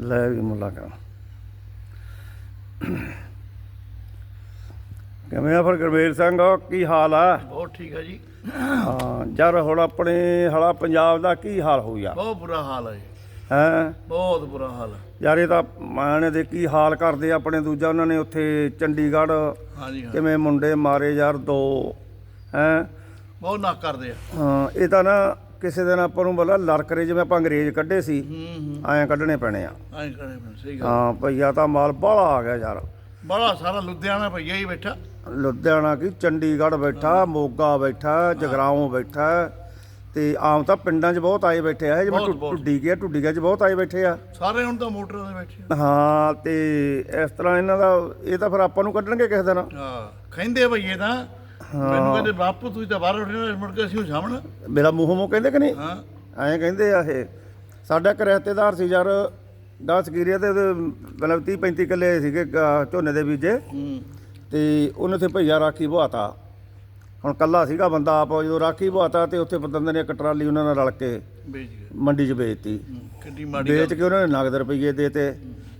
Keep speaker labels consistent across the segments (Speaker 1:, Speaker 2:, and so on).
Speaker 1: ਲੈ ਵੀ ਮੁਲਾਕਾਤ ਕਿਵੇਂ ਆ ਫਿਰ ਗੁਰਮੇਲ ਸਿੰਘ ਕੀ ਹਾਲ ਆ?
Speaker 2: ਬਹੁਤ ਠੀਕ ਹੈ ਜੀ।
Speaker 1: ਹਾਂ ਯਾਰ ਹੁਣ ਆਪਣੇ ਹਲਾ ਪੰਜਾਬ ਦਾ ਕੀ ਹਾਲ ਹੋ ਗਿਆ
Speaker 2: ਬਹੁਤ ਬੁਰਾ ਹਾਲ ਹੈ ਜੀ,
Speaker 1: ਹੈ?
Speaker 2: ਬਹੁਤ ਬੁਰਾ ਹਾਲ
Speaker 1: ਯਾਰ ਇਹ ਤਾਂ ਮਾਣੇ ਦੇ ਕੀ ਹਾਲ ਕਰਦੇ ਆ ਆਪਣੇ ਦੂਜਾ ਉਹਨਾਂ ਨੇ ਉੱਥੇ ਚੰਡੀਗੜ੍ਹ
Speaker 2: ਹਾਂਜੀ।
Speaker 1: ਕਿਵੇਂ ਮੁੰਡੇ ਮਾਰੇ ਯਾਰ ਦੋ ਹੈ?
Speaker 2: ਬਹੁਤ ਨੱਕ ਕਰਦੇ ਆ।
Speaker 1: ਹਾਂ ਇਹ ਤਾਂ ਨਾ ਕਿਸੇ ਦਿਨ ਆਪਾਂ ਨੂੰ ਬੋਲਾ ਲੜਕਰੇ ਜਿਵੇਂ ਆਪਾਂ ਅੰਗਰੇਜ਼ ਕੱਢੇ ਸੀ ਐਂ ਕੱਢਣੇ ਪੈਣੇ ਆ।
Speaker 2: ਐਂ ਕਰੇ ਮੈਂ ਸਹੀ ਗੱਲ।
Speaker 1: ਹਾਂ ਭਈਆ ਤਾਂ ਮਾਲ ਬਾਹਲਾ ਆ ਗਿਆ ਯਾਰ।
Speaker 2: ਬੜਾ ਸਾਰਾ ਲੁਧਿਆਣਾ ਭਈਆ ਹੀ ਬੈਠਾ।
Speaker 1: ਲੁਧਿਆਣਾ ਕੀ ਚੰਡੀਗੜ੍ਹ ਬੈਠਾ ਮੋਗਾ ਬੈਠਾ ਜਗਰਾਉਂ ਬੈਠਾ ਤੇ ਆਮ ਤਾਂ ਪਿੰਡਾਂ 'ਚ ਬਹੁਤ ਆਏ ਬੈਠੇ ਆ ਜਿਵੇਂ
Speaker 2: ਬਹੁਤ,
Speaker 1: ਟੁ-
Speaker 2: ਬਹੁਤ।
Speaker 1: ਟੁੱਡੀ ਗਿਆ ਟੁੱਡੀ ਗਿਆ 'ਚ ਬਹੁਤ ਆਏ ਬੈਠੇ ਆ।
Speaker 2: ਸਾਰੇ ਹੁਣ ਤਾਂ ਮੋਟਰਾਂ ਦੇ ਬੈਠੇ ਆ।
Speaker 1: ਹਾਂ ਤੇ ਇਸ ਤਰ੍ਹਾਂ ਇਹਨਾਂ ਦਾ ਇਹ ਤਾਂ ਫਿਰ ਆਪਾਂ ਨੂੰ ਕੱਢਣਗੇ ਕਿਸੇ ਦਿਨ।
Speaker 2: ਹਾਂ ਕਹਿੰਦੇ ਭਈਏ ਤਾਂ ਮੈਨੂੰ ਕਹਿੰਦੇ ਬਾਪੂ ਤੂੰ ਤਾਂ ਬਾਹਰ ਉੱਠਣਾ ਮੁੜ ਕੇ ਅਸੀਂ ਸਾਹਮਣੇ।
Speaker 1: ਮੇਰਾ ਮੂੰਹ ਮੂੰਹ ਕਹਿੰਦੇ ਕਿ ਨਹੀਂ?
Speaker 2: ਹਾਂ।
Speaker 1: ਐਂ ਕਹਿੰਦੇ ਆ ਇਹ। ਸਾਡਾ ਇੱਕ ਰਿਸ਼ਤੇਦਾਰ ਸੀ ਯਾਰ ਗਾਂ ਸਕੀਰੀਆ ਤੇ ਮਤਲਬ 30 35 ਕਿੱਲੇ ਸੀਗੇ ਝੋਨੇ ਦੇ ਬੀਜੇ। ਤੇ ਉਹਨੇ ਉੱਥੇ ਭਈਆ ਰਾਖੀ ਬਹਾਤਾ। ਹੁਣ ਕੱਲਾ ਸੀਗਾ ਬੰਦਾ ਆਪ ਜਦੋਂ ਰਾਖੀ ਬਹਾਤਾ ਤੇ ਉੱਥੇ ਬੰਦੇ ਨੇ ਇੱਕ ਟਰਾਲੀ ਉਹਨਾਂ ਨਾਲ ਰਲ ਕੇ ਮੰਡੀ 'ਚ ਵੇਚਤੀ
Speaker 2: ਕਿੱਡੀ ਮਾੜੀ
Speaker 1: ਵੇਚ ਕੇ ਉਹਨਾਂ ਨੇ ਨਗਦ ਰੁਪਈਏ ਦੇਤੇ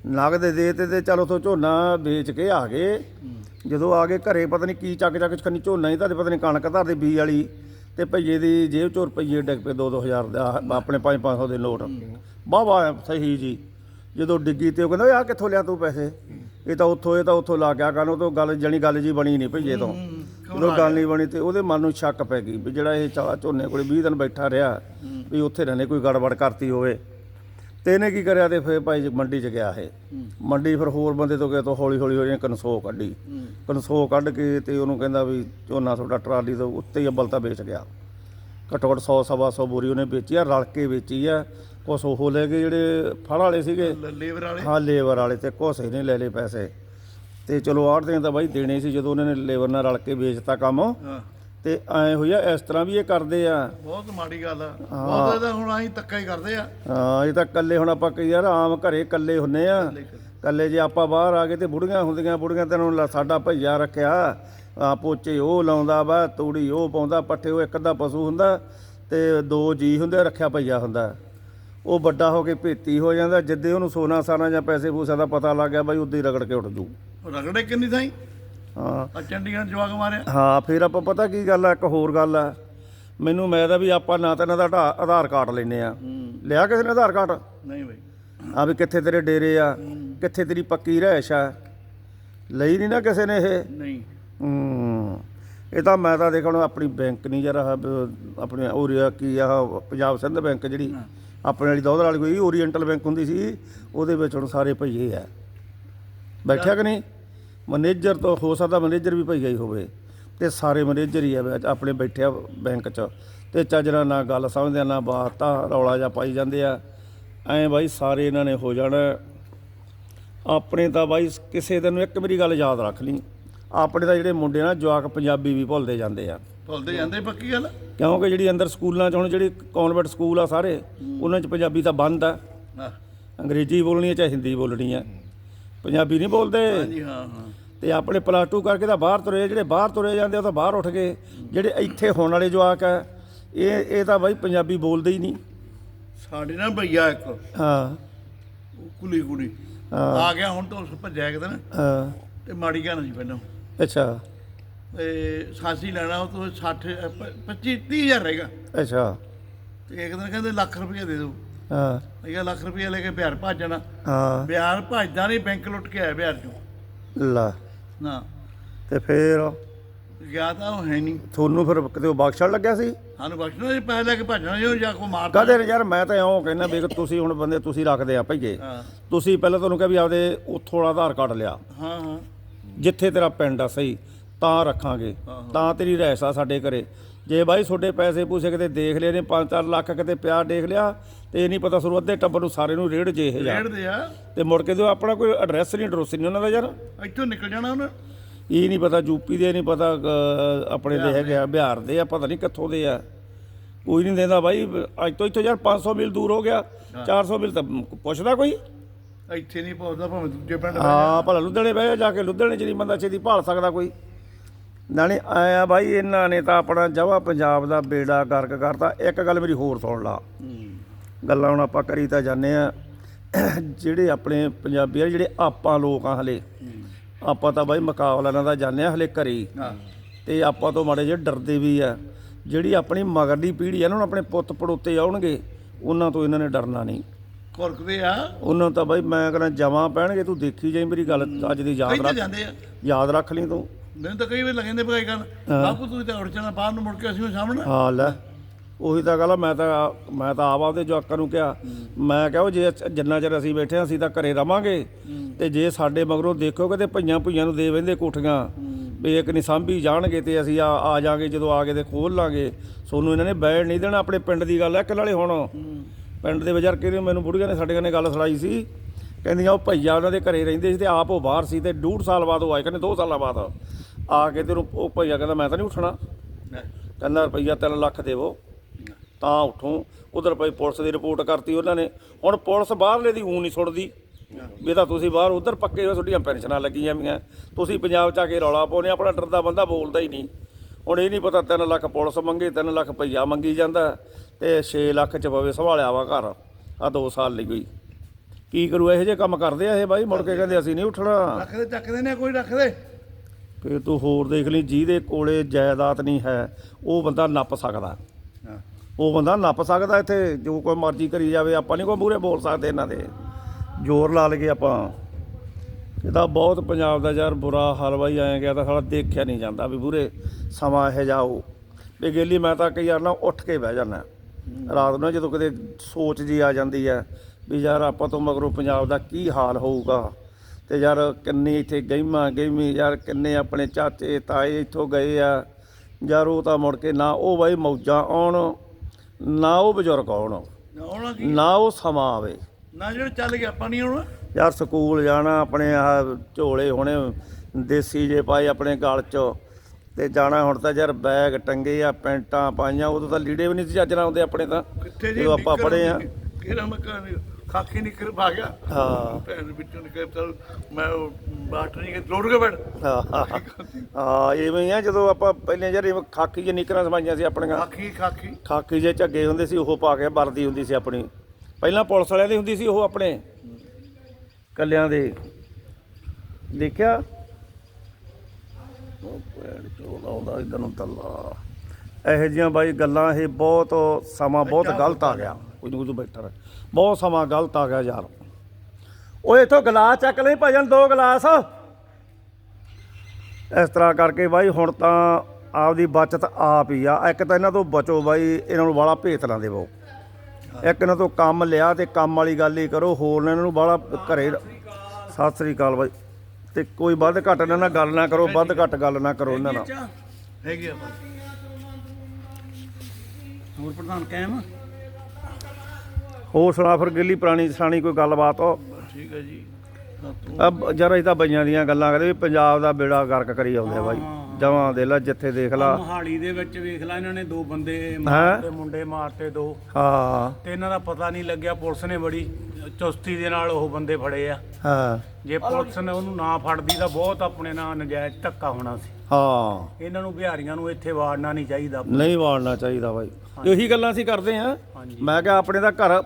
Speaker 1: ਨਗਦ ਦੇਤੇ ਤੇ ਚਲ ਉਥੋਂ ਝੋਨਾ ਵੇਚ ਕੇ ਆ ਗਏ। ਜਦੋਂ ਆ ਗਏ ਘਰੇ ਪਤਾ ਨਹੀਂ ਕੀ ਚੱਕ ਚੱਕ ਖੰਨੀ ਝੋਨਾ ਹੀ ਤਾਂ ਪਤਾ ਨਹੀਂ ਕਣਕ ਧਰਦੇ ਬੀ ਵਾਲੀ ਤੇ ਭਈਏ ਦੀ ਜੇਬ ਚੋਂ ਰੁਪਈਏ ਡਿੱਗ ਪਏ 2-2000 ਦਾ ਆਪਣੇ 5-500 ਦੇ ਨੋਟ। ਵਾਹ ਵਾਹ ਸਹੀ ਜੀ। ਜਦੋਂ ਡਿੱਗੀ ਤੇ ਉਹ ਕਹਿੰਦਾ ਓਏ ਆ ਕਿੱਥੋਂ ਲਿਆ ਤੂੰ ਪੈਸੇ? ਇਹ ਤਾਂ ਉੱਥੋਂ ਇਹ ਤਾਂ ਉੱਥੋਂ ਲਾ ਗਿਆ ਕਾਨੂੰ ਤੋਂ ਗੱਲ ਜਣੀ ਗੱਲ ਜੀ ਬਣੀ ਨਹੀਂ ਭਈਏ ਤੋਂ। ਜਦੋਂ ਗੱਲ ਨਹੀਂ ਬਣੀ ਤੇ ਉਹਦੇ ਮਨ ਨੂੰ ਸ਼ੱਕ ਪੈ ਗਈ ਵੀ ਜਿਹੜਾ ਇਹ ਝੋਨੇ ਕੋਲੇ 20 ਦਿਨ ਬੈਠਾ ਰਿਹਾ ਵੀ ਉੱਥੇ ਰਹਿਣੇ ਕੋਈ ਗੜਬੜ ਕਰਤੀ ਹੋਵੇ। ਤੇ ਇਹਨੇ ਕੀ ਕਰਿਆ ਤੇ ਫਿਰ ਭਾਈ ਮੰਡੀ 'ਚ ਗਿਆ ਇਹ। ਮੰਡੀ ਫਿਰ ਹੋਰ ਬੰਦੇ ਤੋਂ ਗਿਆ ਤੋਂ ਹੌਲੀ ਹੌਲੀ ਹੌਲੀ ਕਨਸੋ ਕੱਢੀ। ਕਨਸੋ ਕੱਢ ਕੇ ਤੇ ਉਹਨੂੰ ਕਹਿੰਦਾ ਵੀ ਝੋਨਾ ਤੁਹਾਡਾ ਟਰਾਲੀ ਤੋਂ ਉੱਤੇ ਹੀ ਅੱਬਲ ਤਾਂ ਵੇਚ ਗਿਆ। ਘੱਟੋ ਘੱਟ 100 ਸਵਾ 100 ਬੋਰੀ ਉਹਨੇ ਵੇਚੀ ਆ ਰਲ ਕੇ ਵੇਚੀ ਆ। ਕੁਛ ਉਹ ਲੈ ਕੇ ਜਿਹੜੇ ਫੜ ਵਾਲੇ ਸੀਗੇ।
Speaker 2: ਲੇਬਰ ਵਾਲੇ?
Speaker 1: ਹਾਂ ਲੇਬਰ ਵਾਲੇ ਤੇ ਕੋਸੇ ਨੇ ਲੈ ਲਏ ਪੈਸੇ। ਤੇ ਚਲੋ ਆੜਦੇ ਤਾਂ ਬਾਈ ਦੇਣੇ ਸੀ ਜਦੋਂ ਉਹਨਾਂ ਨੇ ਲੇਬਰ ਨਾਲ ਰਲ ਕੇ ਵੇਚਤਾ ਕੰਮ।
Speaker 2: ਹਾਂ।
Speaker 1: ਤੇ ਐ ਹੋਇਆ ਇਸ ਤਰ੍ਹਾਂ ਵੀ ਇਹ ਕਰਦੇ ਆ।
Speaker 2: ਬਹੁਤ ਮਾੜੀ ਗੱਲ ਆ। ਬਹੁਤ ਇਹਦਾ ਹੁਣ ਆਹੀਂ ਧੱਕਾ ਹੀ ਕਰਦੇ ਆ।
Speaker 1: ਹਾਂ ਇਹ ਤਾਂ ਕੱਲੇ ਹੁਣ ਆਪਾਂ ਕਈ ਯਾਰ ਆਮ ਘਰੇ ਕੱਲੇ ਹੁੰਨੇ ਆ। ਕੱਲੇ ਜੇ ਆਪਾਂ ਬਾਹਰ ਆ ਗਏ ਤੇ ਬੁੜੀਆਂ ਹੁੰਦੀਆਂ ਬੁੜੀਆਂ ਤੈਨੂੰ ਸਾਡਾ ਭਈਆ ਰੱਖਿਆ। ਆ ਪੋਚੇ ਉਹ ਲਾਉਂਦਾ ਵਾ ਤੂੜੀ ਉਹ ਪਾਉਂਦਾ ਪੱਠੇ ਉਹ ਇੱਕ ਅੱਧਾ ਪਸ਼ੂ ਹੁੰਦਾ ਤੇ ਦੋ ਜੀ ਹੁੰਦੇ ਰੱਖਿਆ ਭਈਆ ਹੁੰਦਾ। ਉਹ ਵੱਡਾ ਹੋ ਕੇ ਭੇਤੀ ਹੋ ਜਾਂਦਾ ਜਿੱਦੇ ਉਹਨੂੰ ਸੋਨਾ ਸਾਨਾ ਜਾਂ ਪੈਸੇ ਪੂਸਾ ਦਾ ਪਤਾ ਲੱਗ ਗਿਆ ਬਾਈ ਉਦੋਂ ਹੀ ਰਗੜ ਕੇ ਉੱਠ ਜੂ।
Speaker 2: ਰਗੜੇ ਕਿੰਨੀ ਥਾਈ?
Speaker 1: ਹਾਂ।
Speaker 2: ਆ ਚੰਡੀਗੜ੍ਹ ਮਾਰਿਆ?
Speaker 1: ਹਾਂ ਫਿਰ ਆਪਾਂ ਪਤਾ ਕੀ ਗੱਲ ਆ ਇੱਕ ਹੋਰ ਗੱਲ ਆ। ਮੈਨੂੰ ਮੈਂ ਤਾਂ ਵੀ ਆਪਾਂ ਨਾ ਤਾਂ ਇਹਨਾਂ ਦਾ ਆਧਾ- ਆਧਾਰ ਕਾਰਡ ਲੈਨੇ ਆ। ਲਿਆ ਕਿਸੇ ਨੇ ਆਧਾਰ ਕਾਰਡ?
Speaker 2: ਨਹੀਂ ਬਈ।
Speaker 1: ਆ ਵੀ ਕਿੱਥੇ ਤੇਰੇ ਡੇਰੇ ਆ ਕਿੱਥੇ ਤੇਰੀ ਪੱਕੀ ਰਹਿਸ਼ ਆ। ਲਈ ਨਹੀਂ ਨਾ ਕਿਸੇ ਨੇ ਇਹ?
Speaker 2: ਨਹੀਂ।
Speaker 1: ਹੂੰ। ਇਹ ਤਾਂ ਮੈਂ ਤਾਂ ਦੇਖਣ ਆਪਣੀ ਬੈਂਕ ਨਹੀਂ ਜਰਾ ਆਪਣੇ ਓਰੀਆ ਕੀ ਆ ਪੰਜਾਬ ਸਿੰਧ ਬੈਂਕ ਜਿਹੜੀ ਆਪਣੇ ਵਾਲੀ ਦੌਧਰ ਵਾਲੀ ਕੋਈ ਓਰੀਐਂਟਲ ਬੈਂਕ ਹੁੰਦੀ ਸੀ ਉਹਦੇ ਵਿੱਚ ਹੁਣ ਸਾਰੇ ਭਈਏ ਆ। ਬੈਠਿਆ ਕਿ ਨਹੀਂ? ਮੈਨੇਜਰ ਤੋਂ ਹੋ ਸਕਦਾ ਮੈਨੇਜਰ ਵੀ ਭਈਆ ਹੀ ਹੋਵੇ ਤੇ ਸਾਰੇ ਮੈਨੇਜਰ ਹੀ ਆ ਆਪਣੇ ਬੈਠਿਆ ਬੈਂਕ 'ਚ। ਤੇ ਚੱਜਣਾ ਨਾ ਗੱਲ ਸਮਝਦੇ ਆ, ਨਾ ਬਾਤ ਰੌਲਾ ਜਿਹਾ ਪਾਈ ਜਾਂਦੇ ਆ। ਐਂ ਬਾਈ ਸਾਰੇ ਇਹਨਾਂ ਨੇ ਹੋ ਜਾਣਾ। ਆਪਣੇ ਤਾਂ ਬਾਈ ਕਿਸੇ ਦਿਨ ਇੱਕ ਮੇਰੀ ਗੱਲ ਯਾਦ ਰੱਖ ਲਈ। ਆਪਣੇ ਤਾਂ ਜਿਹੜੇ ਮੁੰਡੇ ਨਾ ਜਵਾਕ ਪੰਜਾਬੀ ਵੀ ਭੁੱਲਦੇ ਜਾਂਦੇ ਆ।
Speaker 2: ਭੁੱਲਦੇ ਜਾਂਦੇ ਪੱਕੀ ਗੱਲ?
Speaker 1: ਕਿਉਂਕਿ ਜਿਹੜੀ ਅੰਦਰ ਸਕੂਲਾਂ 'ਚ ਹੁਣ ਜਿਹੜੀ ਕਨਵੈਂਟ ਸਕੂਲ ਆ ਸਾਰੇ ਉਹਨਾਂ 'ਚ ਪੰਜਾਬੀ ਤਾਂ ਬੰਦ ਆ। ਅੰਗਰੇਜ਼ੀ ਬੋਲਣੀ ਹੈ ਚਾਹੇ ਹਿੰਦੀ ਬੋਲਣੀ ਹੈ। ਪੰਜਾਬੀ ਨਹੀਂ ਬੋਲਦੇ।
Speaker 2: ਹਾਂਜੀ ਹਾਂ ਹਾਂ।
Speaker 1: ਤੇ ਆਪਣੇ ਪਲੱਸ 2 ਕਰਕੇ ਤਾਂ ਬਾਹਰ ਤੁਰੇ ਜਿਹੜੇ ਬਾਹਰ ਤੁਰੇ ਜਾਂਦੇ ਉਹ ਤਾਂ ਬਾਹਰ ਉੱਠ ਗਏ। ਜਿਹੜੇ ਇੱਥੇ ਹੋਣ ਵਾਲੇ ਜਵਾਕ ਆ ਇਹ ਇਹ ਤਾਂ ਬਾਈ ਪੰਜਾਬੀ ਬੋਲਦੇ ਹੀ ਨਹੀਂ।
Speaker 2: ਸਾਡੇ ਨਾਲ ਭਈਆ ਇੱਕ।
Speaker 1: ਹਾਂ।
Speaker 2: ਕੁਲੀ ਕੁੜੀ।
Speaker 1: ਹਾਂ।
Speaker 2: ਆ ਗਿਆ ਹੁਣ ਤੋਂ ਭੱਜਿਆ ਇੱਕ ਦਿਨ।
Speaker 1: ਹਾਂ।
Speaker 2: ਤੇ ਮਾੜੀ ਗੱਲ ਨਹੀਂ ਪਹਿਲਾਂ।
Speaker 1: ਅੱਛਾ।
Speaker 2: ਤੇ ਸਾਸੀ ਲੈਣਾ ਉਹ ਤੋਂ 60 25 30000 ਰਹੇਗਾ
Speaker 1: ਅੱਛਾ।
Speaker 2: ਤੇ ਇੱਕ ਦਿਨ ਕਹਿੰਦੇ ਲੱਖ ਰੁਪਏ ਦੇ ਦਿਓ।
Speaker 1: ਹਾਂ।
Speaker 2: ਮੈਂ ਕਿਹਾ ਲੱਖ ਰੁਪਏ ਲੈ ਕੇ ਬਿਹਾਰ ਭੱਜ ਜਾਣਾ।
Speaker 1: ਹਾਂ।
Speaker 2: ਬਿਹਾਰ ਭੱਜਦਾ ਨਹੀਂ ਬੈਂਕ ਲੁੱਟ ਕੇ ਆਇਆ ਬਿਹਾਰ ਚੋਂ।
Speaker 1: ਲਾ।
Speaker 2: ਨਾ।
Speaker 1: ਤੇ ਫੇਰ?
Speaker 2: ਗਿਆ ਤਾਂ ਉਹ ਹੈ ਨਹੀਂ।
Speaker 1: ਤੁਹਾਨੂੰ ਫਿਰ ਕਿਤੇ ਉਹ ਬਖਸ਼ਣ ਲੱਗਿਆ ਸੀ?
Speaker 2: ਸਾਨੂੰ ਬਖਸ਼ਣਾ ਜੀ ਪੈਸੇ ਲੈ ਕੇ ਭੱਜਣਾ ਜੀ ਜਾ ਕੋ ਮਾਰਦਾ
Speaker 1: ਕਦੇ ਯਾਰ ਮੈਂ ਤਾਂ ਇਉਂ ਕਹਿੰਦਾ ਵੀ ਤੁਸੀਂ ਹੁਣ ਬੰਦੇ ਤੁਸੀਂ ਰੱਖਦੇ ਆ ਭਈਏ। ਤੁਸੀਂ ਪਹਿਲਾਂ ਤੁਹਾਨੂੰ ਕਿਹਾ ਵੀ ਆਪਦੇ ਉੱਥੋਂ ਆਧਾਰ ਕਾਰਡ ਲਿਆ।
Speaker 2: ਹਾਂ ਹਾਂ।
Speaker 1: ਜਿੱਥੇ ਤੇਰਾ ਪਿੰਡ ਆ ਸਹੀ ਤਾਂ ਰੱਖਾਂਗੇ। ਤਾਂ ਤੇਰੀ ਰਹਿਸ ਆ ਸਾਡੇ ਘਰੇ। ਜੇ ਬਾਈ ਤੁਹਾਡੇ ਪੈਸੇ ਪੂਸੇ ਕਿਤੇ ਦੇਖ ਲਏ ਨੇ 5-4 ਲੱਖ ਕਿਤੇ ਪਿਆ ਦੇਖ ਲਿਆ ਤੇ ਇਹ ਨਹੀਂ ਪਤਾ ਸੁਰੂ ਅੱਧੇ ਟੱਬਰ ਨੂੰ ਸਾਰੇ ਨੂੰ ਰੇੜ ਜੇ ਇਹ ਜਾ।
Speaker 2: ਖੇਡਦੇ ਆ।
Speaker 1: ਤੇ ਮੁੜ ਕੇ ਜੋ ਆਪਣਾ ਕੋਈ ਐਡਰੈਸ ਨਹੀਂ ਐਡਰੈਸ ਨਹੀਂ ਉਹਨਾਂ ਦਾ ਯਾਰ।
Speaker 2: ਇੱਥੋਂ ਨਿਕਲ ਜਾਣਾ ਉਹਨਾਂ।
Speaker 1: ਇਹ ਨਹੀਂ ਪਤਾ ਯੂਪੀ ਦੇ ਨਹੀਂ ਪਤਾ ਆਪਣੇ ਦੇ ਹੈਗੇ ਆ ਬਿਹਾਰ ਦੇ ਆ ਪਤਾ ਨਹੀਂ ਕਿੱਥੋਂ ਦੇ ਆ। ਕੋਈ ਨਹੀਂ ਦਿੰਦਾ ਬਾਈ ਅੱਜ ਤੋਂ ਇੱਥੋਂ ਯਾਰ 500 ਮੀਲ ਦੂਰ ਹੋ ਗਿਆ 400 ਮੀਲ ਤਾਂ ਪੁੱਛਦਾ ਕੋਈ?
Speaker 2: ਇੱਥੇ ਨਹੀਂ ਪਹੁੰਚਦਾ ਭਾਵੇਂ ਦੂਜੇ ਪਿੰਡ
Speaker 1: ਹਾਂ ਭਲਾ ਲੁਧਿਆਣੇ ਬਹਿ ਜਾ ਜਾ ਕੇ ਲੁਧਿਆਣੇ ਚ ਨਹੀਂ ਬੰਦਾ ਛੇਤੀ ਭਾਲ ਸਕਦਾ ਕੋਈ। ਨਾਲੇ ਆਇਆ ਬਾਈ ਇਹਨਾਂ ਨੇ ਤਾਂ ਆਪਣਾ ਜਵਾ ਪੰਜਾਬ ਦਾ ਬੇੜਾ ਗਰਕ ਕਰਤਾ। ਇੱਕ ਗੱਲ ਮੇਰੀ ਹੋਰ ਸੁਣ ਲਾ। ਗੱਲਾਂ ਹੁਣ ਆਪਾਂ ਕਰੀ ਤਾਂ ਜਾਂਦੇ ਆ। ਜਿਹੜੇ ਆਪਣੇ ਪੰਜਾਬੀ ਆ ਜਿਹੜੇ ਆਪਾਂ ਲੋਕ ਆ ਹਲੇ। ਆਪਾਂ ਤਾਂ ਬਾਈ ਮੁਕਾਬਲਾ ਇਹਨਾਂ ਦਾ ਜਾਂਦੇ ਆ ਹਲੇ ਘਰੀ। ਤੇ ਆਪਾਂ ਤੋਂ ਮਾੜੇ ਜਿਹੇ ਡਰਦੇ ਵੀ ਆ। ਜਿਹੜੀ ਆਪਣੀ ਮਗਰਲੀ ਪੀੜ੍ਹੀ ਆ ਨਾ ਹੁਣ ਆਪਣੇ ਪੁੱਤ ਪੜੋਤੇ ਆਉਣਗੇ ਉਹਨਾਂ ਤੋਂ ਇਹਨਾਂ ਨੇ ਡਰਨਾ ਨਹੀਂ।
Speaker 2: ਕੁਰਕਦੇ ਆ।
Speaker 1: ਉਹਨਾਂ ਤਾਂ ਬਾਈ ਮੈਂ ਕਹਿੰਦਾ ਜਮਾਂ ਪੈਣਗੇ ਤੂੰ ਦੇਖੀ ਜਾਈ ਮੇਰੀ ਗੱਲ ਅੱਜ ਦੀ ਯਾਦ
Speaker 2: ਤਾਂ
Speaker 1: ਰੱਖ। ਯਾਦ ਰੱਖ ਲਈ ਤੂੰ।
Speaker 2: ਮੈਨੂੰ ਤਾਂ ਕਈ ਵਾਰ ਲੱਗਦੇ ਭਗਾਈ ਕਰਨ ਬਾਪੂ ਤੂੰ ਤਾਂ ਉੱਠ ਜਾਣਾ ਬਾਹਰ ਨੂੰ ਮੁੜ ਕੇ ਅਸੀਂ ਸਾਹਮਣੇ।
Speaker 1: ਹਾਂ ਲੈ। ਉਹੀ ਤਾਂ ਗੱਲ ਮੈਂ ਤਾਂ ਮੈਂ ਤਾਂ ਆਪ ਆਪਦੇ ਜਵਾਕਾਂ ਨੂੰ ਕਿਹਾ ਮੈਂ ਕਿਹਾ ਉਹ ਜੇ ਜਿੰਨਾ ਚਿਰ ਅਸੀਂ ਬੈਠੇ ਹਾਂ ਅਸੀਂ ਤਾਂ ਘਰੇ ਰਵਾਂਗੇ। ਤੇ ਜੇ ਸਾਡੇ ਮਗਰੋਂ ਦੇਖੋਗੇ ਤੇ ਭਈਆਂ ਭਈਆਂ ਨੂੰ ਦੇ ਵੰਦੇ ਕੋਠੀਆਂ ਵੀ ਇੱਕ ਨਹੀਂ ਸਾਂਭੀ ਜਾਣਗੇ ਤੇ ਅਸੀਂ ਆ ਆ ਜਾਾਂਗੇ ਜਦੋਂ ਆ ਕੇ ਤੇ ਖੋਲ ਲਾਂਗੇ। ਸੋਨੂੰ ਇਹਨਾਂ ਨੇ ਬੈਠ ਨਹੀਂ ਦੇਣਾ ਆਪਣੇ ਪਿੰਡ ਦੀ ਗੱਲ ਹੈ ਕਿ ਨਾਲੇ ਹੁਣ। ਪਿੰਡ ਦੇ ਵਿਚਾਰ ਕਿਹਦੇ ਮੈਨੂੰ ਬੁੜੀਆਂ ਨੇ ਸਾਡੇ ਕਨੇ ਗੱਲ ਸੁਣਾਈ ਸੀ। ਕਹਿੰਦੀਆਂ ਉਹ ਭਈਆ ਉਹਨਾਂ ਦੇ ਘਰੇ ਰਹਿੰਦੇ ਸੀ ਤੇ ਆਪ ਉਹ ਬਾਹਰ ਸੀ ਤੇ ਡੂਢ ਸਾਲ ਬਾਅਦ ਉਹ ਆਏ ਕਹਿੰਦੇ 2 ਸਾਲਾਂ ਬਾਅਦ। ਆ ਕੇ ਤੇ ਉਹ ਭਈਆ ਕਹਿੰਦਾ ਮੈਂ ਤਾਂ ਨਹੀਂ ਉੱਠਣਾ। ਕਹਿੰਦਾ ਰੁਪਈਆ 3 ਲੱਖ ਦੇਵੋ। ਤਾਂ ਉਠੋ। ਉਧਰ ਭਾਈ ਪੁਲਿਸ ਦੀ ਰਿਪੋਰਟ ਕਰਤੀ ਉਹਨਾਂ ਨੇ। ਹੁਣ ਪੁਲਿਸ ਬਾਹਰਲੇ ਦੀ ਊਂ ਨਹੀਂ ਸੁਣਦੀ। ਵੀ ਤਾਂ ਤੁਸੀਂ ਬਾਹਰ ਉਧਰ ਪੱਕੇ ਹੋ ਤੁਹਾਡੀਆਂ ਪੈਨਸ਼ਨਾਂ ਲੱਗੀਆਂ ਵੀਆਂ। ਤੁਸੀਂ ਪੰਜਾਬ ਚ ਆ ਕੇ ਰੌਲਾ ਪਾਉਨੇ ਆਪਣਾ ਡਰਦਾ ਬੰਦਾ ਬੋਲਦਾ ਹੀ ਨਹੀਂ। ਹੁਣ ਇਹ ਨਹੀਂ ਪਤਾ 3 ਲੱਖ ਪੁਲਿਸ ਮੰਗੇ 3 ਲੱਖ ਭਈਆ ਮੰਗੀ ਜਾਂਦਾ ਤੇ 6 ਲੱਖ ਚ ਪਵੇ ਸੰਭਾਲਿਆ ਵਾ ਘਰ। ਆ 2 ਸਾਲ ਲਈ ਕੋਈ। ਕੀ ਕਰੂ ਇਹੋ ਜਿਹੇ ਕੰਮ ਕਰਦੇ ਆ ਇਹ ਬਾਈ? ਮੁੜ ਕੇ ਕਹਿੰਦੇ ਅਸੀਂ ਨਹੀਂ ਉੱਠਣਾ।
Speaker 2: ਰੱਖਦੇ ਚੱਕਦੇ ਨੇ ਕੋਈ ਰੱਖਦੇ।
Speaker 1: ਕਿ ਤੂੰ ਹੋਰ ਦੇਖ ਲਈ ਜਿਹਦੇ ਕੋਲੇ ਜਾਇਦਾਦ ਨਹੀਂ ਹੈ ਉਹ ਬੰਦਾ ਨੱਪ ਸਕਦਾ। ਉਹ ਬੰਦਾ ਨੱਪ ਸਕਦਾ ਇੱਥੇ ਜੋ ਕੋਈ ਮਰਜ਼ੀ ਕਰੀ ਜਾਵੇ ਆਪਾਂ ਨਹੀਂ ਕੋਈ ਮੂਹਰੇ ਬੋਲ ਸਕਦੇ ਇਹਨਾਂ ਦੇ। ਜ਼ੋਰ ਲਾ ਲਈਏ ਆਪਾਂ। ਇਹਦਾ ਬਹੁਤ ਪੰਜਾਬ ਦਾ ਯਾਰ ਬੁਰਾ ਹਾਲ ਬਾਈ ਆਇਆ ਗਿਆ ਤਾਂ ਸਾਲਾ ਦੇਖਿਆ ਨਹੀਂ ਜਾਂਦਾ ਵੀ ਮੂਹਰੇ ਸਮਾਂ ਇਹ ਜਾਓ ਵੀ ਗੇਲੀ ਮੈਂ ਤਾਂ ਕਈ ਵਾਰ ਨਾ ਉੱਠ ਕੇ ਬਹਿ ਜਾਂਦਾ। ਰਾਤ ਨੂੰ ਜਦੋਂ ਕਿਤੇ ਸੋਚ ਜੀ ਆ ਜਾਂਦੀ ਹੈ ਵੀ ਯਾਰ ਆਪਾਂ ਤੋਂ ਮਗਰੋਂ ਪੰਜਾਬ ਦਾ ਕੀ ਹਾਲ ਹੋਊਗਾ। ਤੇ ਯਾਰ ਕਿੰਨੀ ਇੱਥੇ ਗਹਿਮਾ ਗਹਿਮੀ ਯਾਰ ਕਿੰਨੇ ਆਪਣੇ ਚਾਚੇ ਤਾਏ ਇੱਥੋਂ ਗਏ ਆ। ਯਾਰ ਉਹ ਤਾਂ ਮੁੜ ਕੇ ਨਾ ਉਹ ਬਾਈ ਮੌਜਾਂ ਆਉਣ ਨਾ ਉਹ ਬਜ਼ੁਰਗ ਆਉਣ
Speaker 2: ਆਉਣਾ ਕੀ
Speaker 1: ਨਾ ਉਹ ਸਮਾਂ ਆਵੇ।
Speaker 2: ਨਾ ਜਿਹੜਾ ਚੱਲ ਗਿਆ ਆਪਾਂ ਨਹੀਂ ਆਉਣਾ?
Speaker 1: ਯਾਰ ਸਕੂਲ ਜਾਣਾ ਆਪਣੇ ਆਹ ਝੋਲੇ ਹੋਣੇ ਦੇਸੀ ਜੇ ਪਾਏ ਆਪਣੇ ਗਲ 'ਚ ਤੇ ਜਾਣਾ ਹੁਣ ਤਾਂ ਯਾਰ ਬੈਗ ਟੰਗੇ ਆ ਪੈਂਟਾਂ ਪਾਈਆਂ ਉਦੋਂ ਤਾਂ ਲੀੜੇ ਵੀ ਨਹੀਂ ਸੀ ਚੱਜ ਨਾਲ ਆਉਂਦੇ ਆਪਣੇ ਤਾਂ।
Speaker 2: ਕਿੱਥੇ ਜੀ
Speaker 1: ਜਦੋਂ ਆਪਾਂ ਪੜ੍ਹੇ ਆ।
Speaker 2: ਕਿਹੜਾ ਮੈਂ ਕਹਾਂ ਖਾਕੀ ਨਿਕਰ ਪਾ ਗਿਆ।
Speaker 1: ਹਾਂ।
Speaker 2: ਭੈਣ ਵਿੱਚੋਂ ਨਿਕਲ ਚਲ ਮੈਂ ਉਹ ਬਾਟ ਨਹੀਂ ਕਿ ਲੋੜ ਕੇ ਬੈਠ।
Speaker 1: ਹਾਂ ਹਾਂ ਇਵੇਂ ਹੀ ਆ ਜਦੋਂ ਆਪਾਂ ਪਹਿਲੇ ਯਾਰ ਇਵੇਂ ਖਾਕੀ ਜੇ ਨਿਕਰਾਂ ਸਮਾਈਆਂ ਸੀ ਆਪਣੀਆਂ।
Speaker 2: ਖਾਕੀ ਖਾਕੀ।
Speaker 1: ਖਾਕੀ ਜੇ ਝੱਗੇ ਹੁੰਦੇ ਸੀ ਉਹ ਪਾ ਕੇ ਵਰਦੀ ਹੁੰਦੀ ਸੀ ਆਪਣੀ। ਪਹਿਲਾਂ ਪੁਲਿਸ ਵਾਲਿਆਂ ਦੀ ਹੁੰਦੀ ਸੀ ਉਹ ਆਪਣੇ। ਕੱਲਿਆਂ ਦੇ। ਦੇਖਿਆ? ਉਹ ਭੈਣ ਚੋਦ ਆਉਂਦਾ ਇਧਰ ਨੂੰ ਤੱਲਾ। ਇਹੋ ਜਿਹੀਆਂ ਬਾਈ ਗੱਲਾਂ ਇਹ ਬਹੁਤ ਸਮਾਂ ਬਹੁਤ ਗਲਤ ਆ ਗਿਆ। ਕੋਈ ਨੂੰ ਤੂੰ ਬੈਠਾ ਰਹਿ। ਬਹੁਤ ਸਮਾਂ ਗਲਤ ਆ ਗਿਆ ਯਾਰ। ਓਏ, ਇਥੋਂ ਗਲਾਸ ਚੱਕ ਲਈ ਭਜਨ, ਦੋ ਗਲਾਸ। ਇਸ ਤਰ੍ਹਾਂ ਕਰਕੇ ਬਾਈ, ਹੁਣ ਤਾਂ ਆਪਦੀ ਬਚਤ ਆਪ ਹੀ ਆ। ਇੱਕ ਤਾਂ ਇਹਨਾਂ ਤੋਂ ਬਚੋ ਬਾਈ, ਇਹਨਾਂ ਨੂੰ ਬਾਲਾ ਭੇਤ ਨਾ ਦੇਵੋ। ਇੱਕ ਇਹਨਾਂ ਤੋਂ ਕੰਮ ਲਿਆ ਤੇ ਕੰਮ ਵਾਲੀ ਗੱਲ ਹੀ ਕਰੋ, ਹੋਰ ਨਾ ਇਹਨਾਂ ਨੂੰ ਬਾਲਾ ਘਰੇ ਸਤਿ ਸ੍ਰੀ ਅਕਾਲ ਬਾਈ। ਤੇ ਕੋਈ ਵੱਧ ਘੱਟ ਇਹਨਾਂ ਨਾਲ ਗੱਲ ਨਾ ਕਰੋ, ਵੱਧ ਘੱਟ ਗੱਲ ਨਾ ਕਰੋ ਇਹਨਾਂ ਨਾਲ।
Speaker 2: ਹੈਗੀ ਆਪਾਂ
Speaker 3: ਹੋਰ ਪ੍ਰਧਾਨ ਕਾਇਮ
Speaker 1: ਹੋਰ ਸੁਣਾ ਫਿਰ ਗਿੱਲੀ ਪੁਰਾਣੀ ਸਾਣੀ ਕੋਈ ਗੱਲਬਾਤ
Speaker 2: ਠੀਕ ਹੈ ਜੀ। ਹਾਂ, ਤੂੰ
Speaker 1: ਅਬ ਜਰਾ ਇਹ ਤਾਂ ਬਈਆਂ ਦੀਆਂ ਗੱਲਾਂ ਕਰਦੇ ਵੀ ਪੰਜਾਬ ਦਾ ਬੇੜਾ ਗਰਕ ਕਰੀ ਆਉਂਦੇ ਆ ਬਾਈ। ਜਮਾਂ ਦੇ ਲਾ ਜਿੱਥੇ ਦੇਖ ਲਾ।
Speaker 3: ਮੋਹਾਲੀ ਦੇ ਵਿੱਚ ਵੇਖ ਲੈ ਇਹਨਾਂ ਨੇ ਦੋ ਬੰਦੇ? ਮਾਰਤੇ ਮੁੰਡੇ ਮਾਰਤੇ ਦੋ।
Speaker 1: ਹਾਂ।
Speaker 3: ਤੇ ਇਹਨਾਂ ਦਾ ਪਤਾ ਨਹੀਂ ਲੱਗਿਆ ਪੁਲਿਸ ਨੇ ਬੜੀ ਚੁਸਤੀ ਦੇ ਨਾਲ ਉਹ ਬੰਦੇ ਫੜੇ ਆ।
Speaker 1: ਹਾਂ।
Speaker 3: ਜੇ ਪੁਲਿਸ ਨੇ ਉਹਨੂੰ ਨਾ ਫੜਦੀ ਤਾਂ ਬਹੁਤ ਆਪਣੇ ਨਾਲ ਨਜਾਇਜ਼ ਧੱਕਾ ਹੋਣਾ ਸੀ।
Speaker 1: ਹਾਂ।
Speaker 3: ਇਹਨਾਂ ਨੂੰ ਬਿਹਾਰੀਆਂ ਨੂੰ ਇੱਥੇ ਵਾੜਨਾ ਨਹੀਂ ਚਾਹੀਦਾ।
Speaker 1: ਨਹੀਂ ਵਾੜਨਾ ਚਾਹੀਦਾ ਬਾਈ। ਇਹੀ ਗੱਲਾਂ ਅਸੀਂ ਕਰਦੇ ਆ। ਮੈਂ ਕਿਹਾ ਆਪਣੇ ਦਾ ਘਰ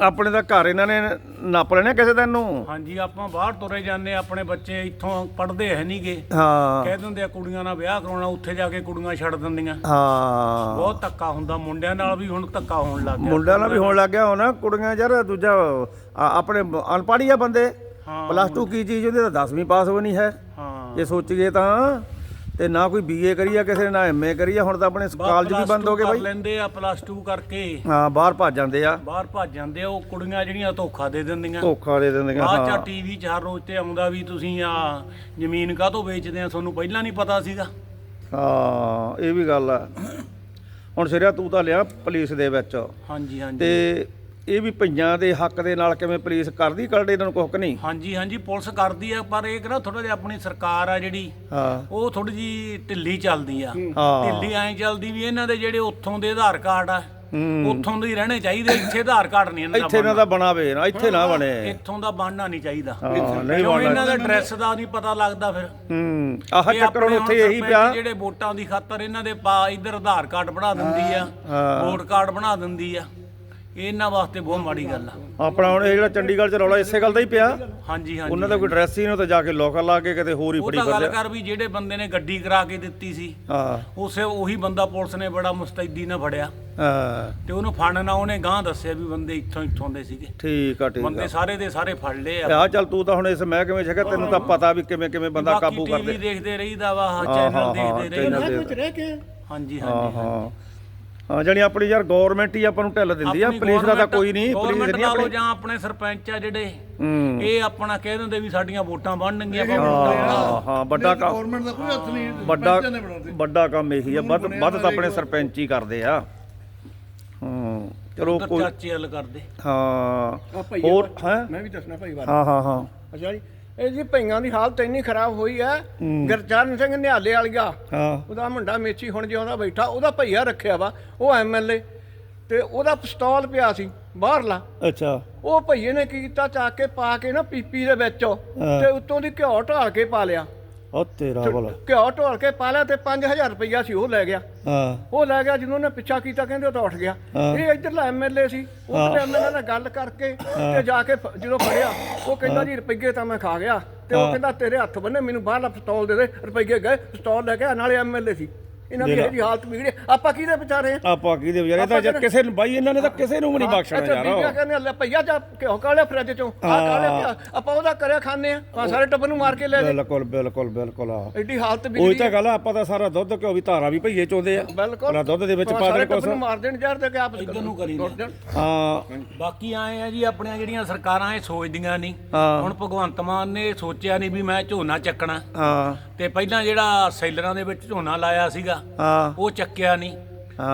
Speaker 1: ਆਪਣੇ ਦਾ ਘਰ ਇਹਨਾਂ ਨੇ ਨੱਪ ਲੈਣਾ ਕਿਸੇ ਦਿਨ ਨੂੰ?
Speaker 3: ਹਾਂਜੀ ਆਪਾਂ ਬਾਹਰ ਤੁਰੇ ਜਾਂਦੇ ਹਾਂ, ਆਪਣੇ ਬੱਚੇ ਇੱਥੋਂ ਪੜ੍ਹਦੇ ਹੈ ਨਹੀਂਗੇ
Speaker 1: ਹਾਂ।
Speaker 3: ਕਹਿ ਦਿੰਦੇ ਆ ਕੁੜੀਆਂ ਨਾਲ ਵਿਆਹ ਕਰਾਉਣਾ ਉੱਥੇ ਜਾ ਕੇ ਕੁੜੀਆਂ ਛੱਡ ਦਿੰਦੀਆਂ।
Speaker 1: ਹਾਂ।
Speaker 3: ਬਹੁਤ ਧੱਕਾ ਹੁੰਦਾ ਮੁੰਡਿਆਂ ਨਾਲ ਵੀ ਹੁਣ ਧੱਕਾ ਹੋਣ ਲੱਗ ਗਿਆ।
Speaker 1: ਮੁੰਡਿਆਂ ਨਾਲ ਵੀ ਹੋਣ ਲੱਗ ਗਿਆ ਹੁਣ ਕੁੜੀਆਂ ਯਾਰ ਦੂਜਾ ਆ- ਆਪਣੇ ਅਨਪੜ੍ਹੀ ਆ ਬੰਦੇ।
Speaker 3: ਹਾਂ
Speaker 1: ਪਲੱਸ 2 ਕੀ ਚੀਜ਼ ਉਹਦੇ ਤਾਂ 10ਵੀਂ ਪਾਸ ਹੋਣੀ ਹੈ।
Speaker 3: ਹਾਂ।
Speaker 1: ਜੇ ਸੋਚੀਏ ਤਾਂ ਤੇ ਨਾ ਕੋਈ ਬੀਏ ਕਰੀਆ ਕਿਸੇ ਨੇ ਨਾ ਐਮਏ ਕਰੀਆ ਹੁਣ ਤਾਂ ਆਪਣੇ ਕਾਲਜ ਵੀ ਬੰਦ ਹੋ ਗਏ
Speaker 3: ਕਰ
Speaker 1: ਬਾਈ।
Speaker 3: ਲੈਂਦੇ ਆ ਪਲੱਸ 2 ਕਰਕੇ।
Speaker 1: ਹਾਂ ਬਾਹਰ ਭੱਜ ਜਾਂਦੇ ਆ।
Speaker 3: ਬਾਹਰ ਭੱਜ ਜਾਂਦੇ ਆ ਉਹ ਕੁੜੀਆਂ ਜਿਹੜੀਆਂ ਧੋਖਾ ਦੇ ਦਿੰਦੀਆਂ।
Speaker 1: ਧੋਖਾ ਦੇ ਦਿੰਦੀਆਂ
Speaker 3: ਬਾਅਦ ਚ
Speaker 1: ਹਾਂ।
Speaker 3: ਟੀਵੀ 'ਚ ਹਰ ਰੋਜ਼ ਤੇ ਆਉਂਦਾ ਵੀ ਤੁਸੀਂ ਆ ਜ਼ਮੀਨ ਕਾਹਤੋਂ ਵੇਚਦੇ ਆ ਤੁਹਾਨੂੰ ਪਹਿਲਾਂ ਨਹੀਂ ਪਤਾ ਸੀਗਾ।
Speaker 1: ਹਾਂ ਇਹ ਵੀ ਗੱਲ ਆ। ਹੁਣ ਸਿਰਿਆ ਤੂੰ ਤਾਂ ਲਿਆ ਪੁਲਿਸ ਦੇ ਵਿੱਚ।
Speaker 3: ਹਾਂਜੀ ਹਾਂਜੀ।
Speaker 1: ਤੇ ਇਹ ਵੀ ਪਈਆਂ ਦੇ ਹੱਕ ਦੇ ਨਾਲ ਕਿਵੇਂ ਪੁਲਿਸ ਕਰਦੀ ਕਰਦੇ ਇਹਨਾਂ ਨੂੰ ਕੁਛ ਕਿ ਨਹੀਂ?
Speaker 3: ਹਾਂਜੀ ਹਾਂਜੀ ਪੁਲਿਸ ਕਰਦੀ ਆ ਪਰ ਇਹ ਕਿਹੜਾ ਥੋੜਾ ਜਿਹਾ ਆਪਣੀ ਸਰਕਾਰ ਆ ਜਿਹੜੀ
Speaker 1: ਹਾਂ।
Speaker 3: ਉਹ ਥੋੜੀ ਜੀ ਢਿੱਲੀ ਚੱਲਦੀ ਆ। ਢਿੱਲੀ ਐਂ ਚੱਲਦੀ ਵੀ ਇਹਨਾਂ ਦੇ ਜਿਹੜੇ ਉੱਥੋਂ ਦੇ ਆਧਾਰ ਕਾਰਡ ਆ ਉੱਥੋਂ ਦੇ ਹੀ ਰਹਿਣੇ ਚਾਹੀਦੇ ਇੱਥੇ ਆਧਾਰ ਕਾਰਡ ਨਹੀਂ ਇਹਨਾਂ ਦਾ
Speaker 1: ਇੱਥੇ ਇਹਨਾਂ ਦਾ ਬਣਾਵੇ ਨਾ ਇੱਥੇ ਨਾ ਬਣੇ।
Speaker 3: ਇੱਥੋਂ ਦਾ ਬਣਨਾ ਨਹੀਂ ਚਾਹੀਦਾ।
Speaker 1: ਨਹੀਂ ਬਣਨਾ।
Speaker 3: ਇਹਨਾਂ ਦਾ ਐਡਰੈਸ ਦਾ ਨਹੀਂ ਪਤਾ ਲੱਗਦਾ ਫਿਰ।
Speaker 1: ਹੂੰ ਆਹ ਚੱਕਰ ਹੁਣ ਉੱਥੇ ਇਹੀ ਪਿਆ।
Speaker 3: ਜਿਹੜੇ ਵੋਟਾਂ ਦੀ ਖਾਤਰ ਇਹਨਾਂ ਦੇ ਪਾ ਇੱਧਰ ਆਧਾਰ ਕਾਰਡ ਬਣਾ ਦਿੰਦੀ ਆ ਵੋਟ ਕਾਰਡ ਬਣਾ ਦਿੰਦੀ ਆ। ਇਹਨਾਂ ਵਾਸਤੇ ਬਹੁਤ ਮਾੜੀ ਗੱਲ ਆ।
Speaker 1: ਆਪਣਾ ਹੁਣ ਇਹ ਜਿਹੜਾ ਚੰਡੀਗੜ੍ਹ ਚ ਰੌਲਾ ਇਸੇ ਗੱਲ ਦਾ ਹੀ ਪਿਆ।
Speaker 3: ਹਾਂਜੀ ਹਾਂਜੀ
Speaker 1: ਉਹਨਾਂ ਦਾ ਕੋਈ ਐਡਰੈਸ ਹੀ ਨਹੀਂ ਉਹ ਤਾਂ ਜਾ ਕੇ ਲੋਕਲ ਲਾ ਕੇ ਕਿਤੇ ਹੋਰ ਹੀ
Speaker 3: ਉਹ
Speaker 1: ਫੜੀ
Speaker 3: ਤਾਂ ਗੱਲ ਕਰ ਵੀ ਜਿਹੜੇ ਬੰਦੇ ਨੇ ਗੱਡੀ ਕਰਾ ਕੇ ਦਿੱਤੀ ਸੀ
Speaker 1: ਹਾਂ।
Speaker 3: ਉਸੇ ਉਹੀ ਬੰਦਾ ਪੁਲਿਸ ਨੇ ਬੜਾ ਮੁਸਤੈਦੀ ਨਾਲ ਫੜਿਆ।
Speaker 1: ਹਾਂ।
Speaker 3: ਤੇ ਉਹਨੂੰ ਫੜਨਾ ਉਹਨੇ ਗਾਂ ਦੱਸਿਆ ਵੀ ਬੰਦੇ ਇੱਥੋਂ ਇੱਥੋਂ ਦੇ ਸੀਗੇ।
Speaker 1: ਠੀਕ ਆ ਠੀਕ ਆ।
Speaker 3: ਬੰਦੇ ਸਾਰੇ ਦੇ ਸਾਰੇ ਫੜ ਲਏ ਆ।
Speaker 1: ਆ ਚੱਲ ਤੂੰ ਤਾਂ ਹੁਣ ਇਸ ਮਹਿਕਮੇ 'ਚ ਹੈਗਾ ਤੈਨੂੰ ਤਾਂ ਪਤਾ ਵੀ ਕਿਵੇਂ ਕਿਵੇਂ ਬੰਦਾ ਕਾਬੂ
Speaker 3: ਟੀਵੀ
Speaker 1: ਕਰਦੇ
Speaker 3: ਦੇਖਦੇ ਰਹੀਦਾ ਵਾ
Speaker 1: ਹਾਂ,
Speaker 3: ਚੈਨਲ
Speaker 1: ਹਾਂ,
Speaker 3: ਦੇਖਦੇ
Speaker 1: channel
Speaker 3: ਰਹੀਦਾ।
Speaker 1: ਦੇਖਦੇ।
Speaker 2: ਰਹਿ ਕੇ।
Speaker 3: ਹਾਂਜੀ
Speaker 1: ਹਾਂ
Speaker 3: ਹਾਂਜੀ।
Speaker 1: ਹਾਂ ਹਾਂ ਜਾਨੀ ਆਪਣੀ ਯਾਰ ਗਵਰਨਮੈਂਟ ਹੀ ਆਪਾਂ ਨੂੰ ਢਿੱਲ ਦਿੰਦੀ ਆ ਪੁਲਿਸ ਦਾ ਤਾਂ ਕੋਈ ਨਹੀਂ ਪੁਲਿਸ ਨਹੀਂ ਆਪਣੀ।
Speaker 3: ਜਾਂ ਆਪਣੇ ਸਰਪੰਚ ਆ ਜਿਹੜੇ ਇਹ ਆਪਣਾ ਕਹਿ ਦਿੰਦੇ ਵੀ ਸਾਡੀਆਂ ਵੋਟਾਂ ਬਣਨਗੀਆਂ ਆਪਾਂ
Speaker 1: ਹਾਂ ਹਾਂ ਵੱਡਾ ਕੰਮ
Speaker 2: ਗਵਰਨਮੈਂਟ ਦਾ ਕੋਈ ਹੱਥ ਨਹੀਂ
Speaker 1: ਵੱਡਾ ਵੱਡਾ ਕੰਮ ਇਹੀ ਆ ਵੱਧ ਵੱਧ ਤਾਂ ਆਪਣੇ ਸਰਪੰਚ ਹੀ ਕਰਦੇ ਆ। ਹੂੰ ਚਲੋ ਕੋਈ
Speaker 3: ਚਾਚੇ ਹੱਲ ਕਰਦੇ।
Speaker 1: ਹਾਂ ਹੋਰ ਹੈ?
Speaker 4: ਮੈਂ ਵੀ ਦੱਸਣਾ ਭਾਈ ਬਾਤ
Speaker 1: ਹਾਂ ਹਾਂ ਹਾਂ।
Speaker 4: ਅੱਛਾ ਜੀ। ਇਹ ਜੀ ਭਈਆਂ ਦੀ ਹਾਲਤ ਇੰਨੀ ਖਰਾਬ ਹੋਈ ਹੈ ਗੁਰਚਰਨ ਸਿੰਘ ਨਿਹਾਲੇ ਵਾਲੀਆ
Speaker 1: ਹਾਂ।
Speaker 4: ਉਹਦਾ ਮੁੰਡਾ ਮੇਚੀ ਹੁਣ ਜਿਉਂਦਾ ਬੈਠਾ ਉਹਦਾ ਭਈਆ ਰੱਖਿਆ ਵਾ ਉਹ ਐਮਐਲਏ ਤੇ ਉਹਦਾ ਪਿਸਤੌਲ ਪਿਆ ਸੀ ਬਾਹਰਲਾ।
Speaker 1: ਅੱਛਾ।
Speaker 4: ਉਹ ਭਈਏ ਨੇ ਕੀ ਕੀਤਾ ਚੱਕ ਕੇ ਪਾ ਕੇ ਨਾ ਪੀਪੀ ਦੇ ਵਿੱਚ ਤੇ ਉੱਤੋਂ ਦੀ ਘਿਓ ਢਾਲ ਕੇ ਪਾ ਲਿਆ।
Speaker 1: ਉਹ ਤੇਰਾ ਬੋਲ
Speaker 4: ਘਿਓ ਢੋਲ ਕੇ ਪਾ ਲਿਆ ਤੇ 5000 ਰੁਪਈਆ ਸੀ ਉਹ ਲੈ ਗਿਆ।
Speaker 1: ਹਾਂ।
Speaker 4: ਉਹ ਲੈ ਗਿਆ ਜਦੋਂ ਉਹਨੇ ਪਿੱਛਾ ਕੀਤਾ ਕਹਿੰਦੇ ਉਹ ਤਾਂ ਉੱਠ ਗਿਆ। ਇਹ ਇੱਧਰਲਾ ਐਮਐਲਏ ਸੀ ਉਹ ਤੇ ਐਮਐਲਏ ਨਾਲ ਗੱਲ ਕਰਕੇ ਤੇ ਜਾ ਕੇ ਜਦੋਂ ਫੜਿਆ ਉਹ ਕਹਿੰਦਾ ਜੀ ਰੁਪਈਏ ਤਾਂ ਮੈਂ ਖਾ ਗਿਆ। ਤੇ ਉਹ ਕਹਿੰਦਾ ਤੇਰੇ ਹੱਥ ਬੰਨੇ ਮੈਨੂੰ ਬਾਹਰਲਾ ਪਿਸਤੌਲ ਦੇ ਦੇ। ਰੁਪਈਏ ਗਏ ਪਿਸਤੌਲ ਲੈ ਕੇ ਨਾਲੇ ਐਮਐਲਏ ਸੀ। ਇਹਨਾਂ ਦੀ ਇਹ ਜੀ ਹਾਲਤ ਵਿਗੜੀ ਆਪਾਂ ਕਿਹਦੇ ਵਿਚਾਰੇ? ਆ
Speaker 1: ਆਪਾਂ ਕਿਹਦੇ ਵਿਚਾਰੇ? ਤਾਂ ਜੇ ਕਿਸੇ ਨੂੰ ਬਾਈ ਇਹਨਾਂ ਨੇ ਤਾਂ ਕਿਸੇ ਨੂੰ ਵੀ ਨਹੀਂ ਬਖਸ਼ਣਾ
Speaker 4: ਅੱਛਾ ਬੀਬੀਆਂ
Speaker 1: ਯਾਰ
Speaker 4: ਕਹਿੰਦੇ ਲੈ ਭਈਆ ਜਾ ਘਿਓ ਕਾਲੇ ਫਰਿੱਜ ਚੋਂ। ਆ ਕਾਲੇ ਆਪਾਂ ਉਹਦਾ ਕਰਿਆ ਖਾਣੇ ਆ। ਸਾਰੇ ਟੱਬਰ ਨੂੰ ਮਾਰ ਕੇ ਲੈ
Speaker 1: ਬਿਲਕੁਲ ਬਿਲਕੁਲ ਬਿਲਕੁਲ ਆ
Speaker 4: ਐਡੀ ਹਾਲਤ
Speaker 1: ਉਹੀ
Speaker 4: ਵਿਗੜੀ
Speaker 1: ਤਾਂ ਗੱਲ ਆ ਆਪਾਂ ਤਾਂ ਸਾਰਾ ਦੁੱਧ ਘਿਓ ਵੀ ਧਾਰਾ ਵੀ ਭਈਏ ਚੋਂਦੇ ਆ।
Speaker 4: ਬਿਲਕੁਲ।
Speaker 1: ਦੁੱਧ ਦੇ ਵਿੱਚ ਪਾ
Speaker 4: ਸਾਰੇ
Speaker 1: ਦੇਣ ਕੁਛ।
Speaker 4: ਨੂੰ ਮਾਰ ਦੇਣ ਯਾਰ ਤੇ ਕਿ ਆਪ
Speaker 3: ਇੱਧਰ ਨੂੰ ਕਰੀ।
Speaker 1: ਹਾਂ।
Speaker 3: ਬਾਕੀ ਆਏ ਆ ਜੀ ਆਪਣੀਆਂ ਜਿਹੜੀਆਂ ਸਰਕਾਰਾਂ ਇਹ ਸੋਚਦੀਆਂ ਨਹੀਂ। ਹੁਣ ਭਗਵੰਤ ਮਾਨ ਨੇ ਸੋਚਿਆ ਨਹੀਂ ਵੀ ਮੈਂ ਝੋਨਾ ਚੱਕਣਾ।
Speaker 1: ਹਾਂ।
Speaker 3: ਤੇ ਪਹਿਲਾਂ ਜਿਹੜਾ ਸੈਲਰਾਂ ਦੇ ਵਿੱਚ ਝੋਨਾ ਲਾਇਆ ਸੀਗਾ ਉਹ ਚੱਕਿਆ ਨਹੀਂ।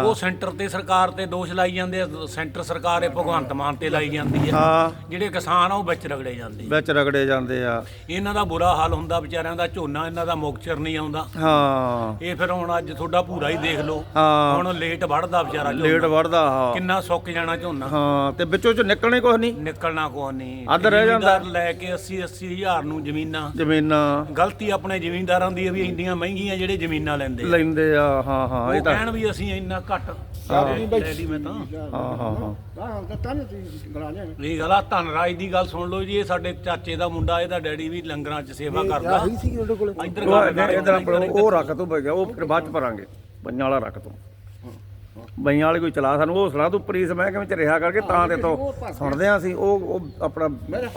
Speaker 3: ਉਹ ਸੈਂਟਰ ਤੇ ਸਰਕਾਰ ਤੇ ਦੋਸ਼ ਲਾਈ ਜਾਂਦੇ ਆ ਸੈਂਟਰ ਸਰਕਾਰ ਇਹ ਭਗਵੰਤ ਮਾਨ ਤੇ ਲਾਈ ਜਾਂਦੀ ਆ।
Speaker 1: ਹਾਂ।
Speaker 3: ਜਿਹੜੇ ਕਿਸਾਨ ਆ ਉਹ ਵਿੱਚ ਰਗੜੇ ਜਾਂਦੇ ਆ।
Speaker 1: ਵਿੱਚ ਰਗੜੇ ਜਾਂਦੇ ਆ।
Speaker 3: ਇਹਨਾਂ ਦਾ ਬੁਰਾ ਹਾਲ ਹੁੰਦਾ ਵਿਚਾਰਿਆਂ ਦਾ ਝੋਨਾ ਇਹਨਾਂ ਦਾ ਮੁਕਚਰ ਨਹੀਂ ਆਉਂਦਾ।
Speaker 1: ਹਾਂ।
Speaker 3: ਇਹ ਫਿਰ ਹੁਣ ਅੱਜ ਤੁਹਾਡਾ ਪੂਰਾ ਹੀ ਦੇਖ ਲਓ।
Speaker 1: ਹਾਂ।
Speaker 3: ਹੁਣ ਲੇਟ ਵੜਦਾ ਵਿਚਾਰਾ ਝੋਨਾ।
Speaker 1: ਲੇਟ ਵੜਦਾ ਹਾਂ।
Speaker 3: ਕਿੰਨਾ ਸੁੱਕ ਜਾਣਾ ਝੋਨਾ।
Speaker 1: ਹਾਂ ਤੇ ਵਿੱਚੋਂ ਚ ਨਿਕਲਣੇ ਕੁਛ ਨਹੀਂ।
Speaker 3: ਨਿਕਲਣਾ ਕੋ ਨਹੀਂ।
Speaker 1: ਅੱਧ ਰਹਿ ਜਾਂਦਾ।
Speaker 3: ਜ਼ਿਮੀਂਦਾਰ ਲੈ ਕੇ 80 80 ਹਜ਼ਾਰ ਨੂੰ ਜ਼ਮੀਨਾਂ।
Speaker 1: ਜ਼ਮੀਨਾਂ।
Speaker 3: ਗਲਤੀ ਆਪਣੇ ਜ਼ਮੀਂਦਾਰਾਂ ਦੀ ਹੈ ਵੀ ਇੰਨੀਆਂ ਮਹਿੰਗੀਆਂ ਜਿਹੜੇ ਜ਼ਮੀਨਾਂ ਲੈਂਦੇ ਆ।
Speaker 1: ਲੈਂਦੇ ਆ ਹਾਂ ਹਾਂ ਇਹ
Speaker 3: ਉਹ
Speaker 1: ਤਾਂ
Speaker 3: ਕਹਿਣ ਵੀ ਅਸੀਂ ਇੰਨਾ ਘੱਟ। ਲੈ ਲਈ ਮੈਂ ਤਾਂ।
Speaker 1: ਹਾਂ ਹਾਂ ਹਾਂ।
Speaker 4: ਹਾਂ ਤਾਂ ਤਾਂ ਤੁਸੀਂ ਗਲਾ ਲਿਆ।
Speaker 3: ਗੱਲ ਧਨਰਾਜ ਦੀ ਗੱਲ ਸੁਣ ਲਓ ਜੀ ਇਹ ਸਾਡੇ ਚਾਚੇ ਦਾ ਮੁੰਡਾ ਇਹਦਾ ਡੈਡੀ ਵੀ ਲੰਗਰਾਂ 'ਚ ਸੇਵਾ ਕਰਦਾ।
Speaker 4: ਸੀ ਤੁਹਾਡੇ ਕੋਲ।
Speaker 3: ਇੱਧਰ
Speaker 1: ਉਹ
Speaker 3: ਗੱਲ ਕਰ
Speaker 1: ਇਧਰ ਉਹ ਰੱਖ ਤੂੰ ਬਈ ਉਹ ਫਿਰ ਬਾਅਦ ਚ ਭਰਾਂਗੇ। ਵਾਲਾ ਰੱਖ ਤੂੰ। ਬਈਆਂ ਵਾਲੇ ਕੋਈ ਚਲਾ ਸਾਨੂੰ ਉਹ ਸੁਣਾ ਤੂੰ ਪ੍ਰੀਸ ਮਹਿਕਮੇ ਚ ਰਿਹਾ ਕਰਕੇ ਤਾਂ ਤੇ ਤੋਂ ਸੁਣਦੇ ਆ ਅਸੀਂ ਉਹ ਉਹ ਆਪਣਾ